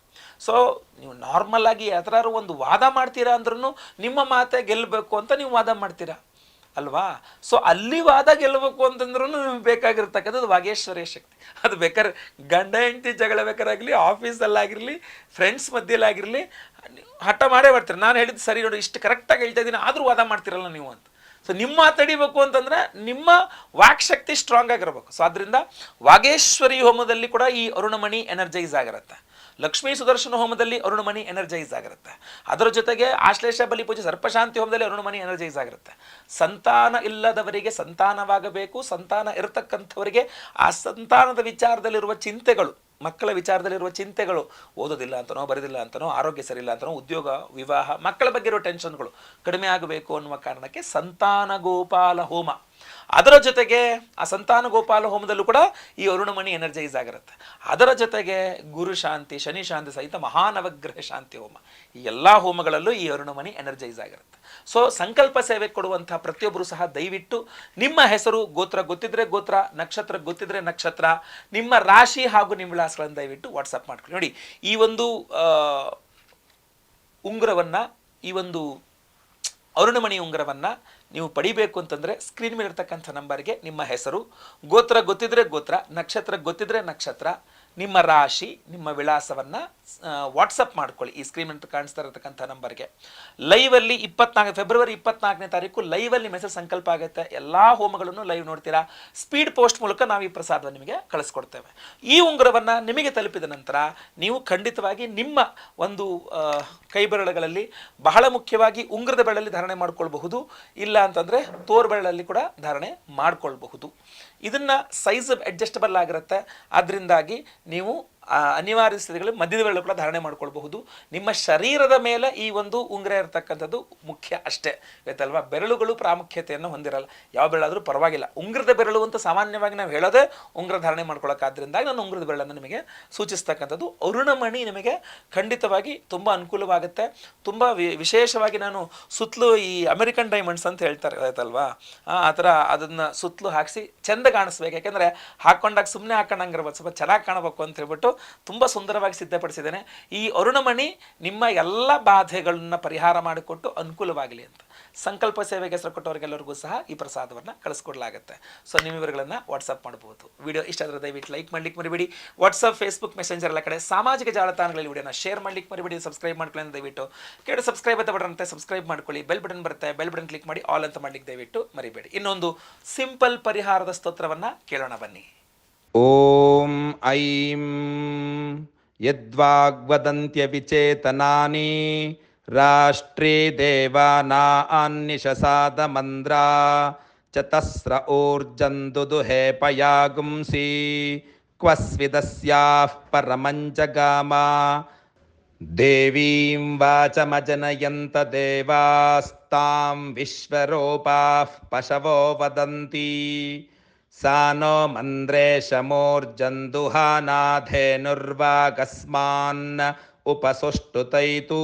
[SPEAKER 1] ಸೊ ನೀವು ನಾರ್ಮಲ್ ಆಗಿ ಯಾವ್ದಾದ್ರು ಒಂದು ವಾದ ಮಾಡ್ತೀರಾ ಅಂದ್ರೂ ನಿಮ್ಮ ಮಾತೆ ಗೆಲ್ಲಬೇಕು ಅಂತ ನೀವು ವಾದ ಮಾಡ್ತೀರಾ? ಅಲ್ವಾ? ಸೊ ಅಲ್ಲಿ ವಾದ ಗೆಲ್ಲಬೇಕು ಅಂತಂದ್ರೂ ನಿಮ್ಗೆ ಬೇಕಾಗಿರ್ತಕ್ಕಂಥದ್ದು ವಾಗೇಶ್ವರಿಯ ಶಕ್ತಿ. ಅದು ಬೇಕಾದ್ರೆ ಗಂಡ ಹೆಂಡತಿ ಜಗಳ ಬೇಕಾರಾಗಲಿ ಆಫೀಸಲ್ಲಾಗಿರಲಿ ಫ್ರೆಂಡ್ಸ್ ಮಧ್ಯೆಲಾಗಿರಲಿ ಹಠ ಮಾಡೇ ಬರ್ತೀರಿ ನಾನು ಹೇಳಿದ್ದು ಸರಿ ನೋಡಿ, ಇಷ್ಟು ಕರೆಕ್ಟಾಗಿ ಹೇಳ್ತಾ ಇದ್ದೀನಿ, ಆದರೂ ವಾದ ಮಾಡ್ತಿರಲ್ಲ ನೀವು ಅಂತ. ಸೊ ನಿಮ್ಮ ತಡಿಬೇಕು ಅಂತಂದ್ರೆ ನಿಮ್ಮ ವಾಕ್ ಶಕ್ತಿ ಸ್ಟ್ರಾಂಗ್ ಆಗಿರಬೇಕು. ಸೊ ಅದರಿಂದ ವಾಗೇಶ್ವರಿ ಹೋಮದಲ್ಲಿ ಕೂಡ ಈ ಅರುಣಮಣಿ ಎನರ್ಜೈಸ್ ಆಗಿರುತ್ತೆ. ಲಕ್ಷ್ಮೀ ಸುದರ್ಶನ ಹೋಮದಲ್ಲಿ ಅರುಣಮಣಿ ಎನರ್ಜೈಸ್ ಆಗಿರುತ್ತೆ. ಅದರ ಜೊತೆಗೆ ಆಶ್ಲೇಷ ಬಲಿ ಪೂಜೆ, ಸರ್ಪಶಾಂತಿ ಹೋಮದಲ್ಲಿ ಅರುಣಮಣಿ ಎನರ್ಜೈಸ್ ಆಗಿರುತ್ತೆ. ಸಂತಾನ ಇಲ್ಲದವರಿಗೆ ಸಂತಾನವಾಗಬೇಕು. ಸಂತಾನ ಇರತಕ್ಕಂಥವರಿಗೆ ಆ ಸಂತಾನದ ವಿಚಾರದಲ್ಲಿರುವ ಚಿಂತೆಗಳು ಮಕ್ಕಳ ವಿಚಾರದಲ್ಲಿರುವ ಚಿಂತೆಗಳು, ಓದೋದಿಲ್ಲ ಅಂತನೋ, ಬರೋದಿಲ್ಲ ಅಂತನೋ, ಆರೋಗ್ಯ ಸರಿಯಿಲ್ಲ ಅಂತನೋ, ಉದ್ಯೋಗ, ವಿವಾಹ, ಮಕ್ಕಳ ಬಗ್ಗೆ ಇರೋ ಟೆನ್ಷನ್ಗಳು ಕಡಿಮೆ ಆಗಬೇಕು ಅನ್ನುವ ಕಾರಣಕ್ಕೆ ಸಂತಾನ ಗೋಪಾಲ ಹೋಮ. ಅದರ ಜೊತೆಗೆ ಆ ಸಂತಾನ ಗೋಪಾಲ ಹೋಮದಲ್ಲೂ ಕೂಡ ಈ ಅರುಣಮಣಿ ಎನರ್ಜೈಸ್ ಆಗಿರುತ್ತೆ. ಅದರ ಜೊತೆಗೆ ಗುರು ಶಾಂತಿ, ಶನಿ ಶಾಂತಿ ಸಹಿತ ಮಹಾನವಗ್ರಹ ಶಾಂತಿ ಹೋಮ. ಈ ಎಲ್ಲ ಹೋಮಗಳಲ್ಲೂ ಈ ಅರುಣಮಣಿ ಎನರ್ಜೈಸ್ ಆಗಿರುತ್ತೆ. ಸೊ ಸಂಕಲ್ಪ ಸೇವೆ ಕೊಡುವಂತಹ ಪ್ರತಿಯೊಬ್ಬರು ಸಹ ದಯವಿಟ್ಟು ನಿಮ್ಮ ಹೆಸರು ಗೋತ್ರ ಗೊತ್ತಿದ್ರೆ ಗೋತ್ರ, ನಕ್ಷತ್ರ ಗೊತ್ತಿದ್ರೆ ನಕ್ಷತ್ರ, ನಿಮ್ಮ ರಾಶಿ ಹಾಗೂ ನಿಮ್ಮ ವಿಳಾಸಗಳನ್ನು ದಯವಿಟ್ಟು ವಾಟ್ಸಪ್ ಮಾಡ್ಕೊಳ್ಳಿ. ನೋಡಿ, ಈ ಒಂದು ಉಂಗುರವನ್ನು, ಈ ಒಂದು ಅರುಣಮಣಿ ಉಂಗುರವನ್ನ ನೀವು ಪಡಿಬೇಕು ಅಂತಂದರೆ ಸ್ಕ್ರೀನ್ ಮೇಲೆ ಇರ್ತಕ್ಕಂಥ ನಂಬರ್ಗೆ ನಿಮ್ಮ ಹೆಸರು, ಗೋತ್ರ ಗೊತ್ತಿದ್ರೆ ಗೋತ್ರ, ನಕ್ಷತ್ರ ಗೊತ್ತಿದ್ರೆ ನಕ್ಷತ್ರ, ನಿಮ್ಮ ರಾಶಿ, ನಿಮ್ಮ ವಿಳಾಸವನ್ನ ವಾಟ್ಸಪ್ ಮಾಡ್ಕೊಳ್ಳಿ. ಈ ಸ್ಕ್ರೀನ್ ಅಂತ ಕಾಣಿಸ್ತಾ ಇರತಕ್ಕಂಥ ನಂಬರ್ಗೆ ಲೈವಲ್ಲಿ ಇಪ್ಪತ್ನಾಲ್ಕು ಫೆಬ್ರವರಿ ಇಪ್ಪತ್ನಾಲ್ಕನೇ ತಾರೀಕು ಲೈವಲ್ಲಿ ಮೆಸೇಜ್ ಸಂಕಲ್ಪ ಆಗುತ್ತೆ. ಎಲ್ಲಾ ಹೋಮಗಳನ್ನು ಲೈವ್ ನೋಡ್ತೀರಾ? ಸ್ಪೀಡ್ ಪೋಸ್ಟ್ ಮೂಲಕ ನಾವು ಈ ಪ್ರಸಾದವನ್ನು ನಿಮಗೆ ಕಳಿಸ್ಕೊಡ್ತೇವೆ. ಈ ಉಂಗುರವನ್ನು ನಿಮಗೆ ತಲುಪಿದ ನಂತರ ನೀವು ಖಂಡಿತವಾಗಿ ನಿಮ್ಮ ಒಂದು ಕೈಬೆರಳುಗಳಲ್ಲಿ ಬಹಳ ಮುಖ್ಯವಾಗಿ ಉಂಗುರದ ಬೆರಳಲ್ಲಿ ಧಾರಣೆ ಮಾಡ್ಕೊಳ್ಬಹುದು. ಇಲ್ಲ ಅಂತಂದ್ರೆ ತೋರ್ ಬೆರಳಲ್ಲಿ ಕೂಡ ಧಾರಣೆ ಮಾಡ್ಕೊಳ್ಬಹುದು. ಇದನ್ನು ಸೈಜ್ ಅಡ್ಜಸ್ಟಬಲ್ ಆಗಿರುತ್ತೆ. ಅದರಿಂದಾಗಿ ನೀವು ಅನಿವಾರ್ಯ ಸ್ಥಿತಿಗಳು ಮಧ್ಯದ ಬೆರಳು ಕೂಡ ಧಾರಣೆ ಮಾಡ್ಕೊಳ್ಬಹುದು. ನಿಮ್ಮ ಶರೀರದ ಮೇಲೆ ಈ ಒಂದು ಉಂಗುರ ಇರತಕ್ಕಂಥದ್ದು ಮುಖ್ಯ ಅಷ್ಟೇ, ಗೊತ್ತಲ್ವಾ? ಬೆರಳುಗಳು ಪ್ರಾಮುಖ್ಯತೆಯನ್ನು ಹೊಂದಿರಲ್ಲ. ಯಾವ ಬೆರಳಾದರೂ ಪರವಾಗಿಲ್ಲ. ಉಂಗುರದ ಬೆರಳು ಅಂತ ಸಾಮಾನ್ಯವಾಗಿ ನಾವು ಹೇಳೋದೇ ಉಂಗುರ ಧಾರಣೆ ಮಾಡ್ಕೊಳ್ಳೋಕ್ಕಾದ್ರಿಂದ ನಾನು ಉಂಗುರದ ಬೆರಳನ್ನು ನಿಮಗೆ ಸೂಚಿಸ್ತಕ್ಕಂಥದ್ದು. ಅರುಣಮಣಿ ನಿಮಗೆ ಖಂಡಿತವಾಗಿ ತುಂಬ ಅನುಕೂಲವಾಗುತ್ತೆ. ತುಂಬ ವಿಶೇಷವಾಗಿ ನಾನು ಸುತ್ತಲೂ ಈ ಅಮೆರಿಕನ್ ಡೈಮಂಡ್ಸ್ ಅಂತ ಹೇಳ್ತಾರೆ ಆಯ್ತಲ್ವಾ ಆ ಥರ ಅದನ್ನು ಸುತ್ತಲೂ ಹಾಕಿಸಿ ಚೆಂದ ಕಾಣಿಸ್ಬೇಕು. ಯಾಕೆಂದರೆ ಹಾಕ್ಕೊಂಡಾಗ ಸುಮ್ಮನೆ ಹಾಕೊಂಡಂಗಿರ್ಬೋದು. ಸ್ವಲ್ಪ ಚೆನ್ನಾಗಿ ಕಾಣಬೇಕು ಅಂತ ಹೇಳ್ಬಿಟ್ಟು ತುಂಬ ಸುಂದರವಾಗಿ ಸಿದ್ಧಪಡಿಸಿದ್ದೇನೆ. ಈ ಅರುಣಮಣಿ ನಿಮ್ಮ ಎಲ್ಲ ಬಾಧೆಗಳನ್ನ ಪರಿಹಾರ ಮಾಡಿಕೊಟ್ಟು ಅನುಕೂಲವಾಗಲಿ ಅಂತ. ಸಂಕಲ್ಪ ಸೇವೆಗೆ ಹೆಸರು ಕೊಟ್ಟವರಿಗೆಲ್ಲರಿಗೂ ಸಹ ಈ ಪ್ರಸಾದವನ್ನು ಕಳಿಸ್ಕೊಡ್ಲಾಗುತ್ತೆ. ಸೊ ನೀವು ವಿವರಗಳನ್ನು ವಾಟ್ಸಪ್ ಮಾಡ್ಬೋದು. ವಿಡಿಯೋ ಇಷ್ಟ ಆದರೆ ದಯವಿಟ್ಟು ಲೈಕ್ ಮಾಡ್ಲಿಕ್ಕೆ ಮರಿಬೇಡಿ. ವಾಟ್ಸಪ್ ಫೇಸ್ಬುಕ್ ಮೆಸೆಂಜರ್ ಎಲ್ಲ ಕಡೆ ಸಾಮಾಜಿಕ ಜಾಲತಾಣಗಳಲ್ಲಿ ವಿಡಿಯೋನ ಶೇರ್ ಮಾಡ್ಲಿಕ್ಕೆ ಮರಿಬೇಡಿ. ಸಬ್ಸ್ಕ್ರೈಬ್ ಮಾಡ್ಕೊಳ್ಳಿ ದಯವಿಟ್ಟು. ಕೆಳಗಡೆ ಸಬ್ಸ್ಕ್ರೈಬ್ ಅಂತ ಬಟನ್ ಅಂತ ಸಬ್ಸ್ಕ್ರೈಬ್ ಮಾಡ್ಕೊಳ್ಳಿ. ಬೆಲ್ ಬಟನ್ ಬರುತ್ತೆ ಬೆಲ್ ಬಟನ್ ಕ್ಲಿಕ್ ಮಾಡಿ ಆಲ್ ಅಂತ ಮಾಡ್ಲಿಕ್ಕೆ ದಯವಿಟ್ಟು ಮರಿಬೇಡಿ. ಇನ್ನೊಂದು ಸಿಂಪಲ್ ಪರಿಹಾರದ ಸ್ತೋತ್ರವನ್ನು ಕೇಳೋಣ ಬನ್ನಿ.
[SPEAKER 2] ॐ ऐं यद्वाग्वदन्त्यविचेतनानि राष्ट्रे देवानान्निशसादमन्द्रा चतस्र ऊर्जन्दुदुहे पयागुंसि क्व स्विदस्याः परमञ्जगामा। देवीं वाचमजनयन्त देवास्तां विश्वरूपाः पशवो वदन्ति सा नो मन्द्रेशमूर्जन्दुहानाधेनुर्वागस्मान् उपसुष्टुतैतु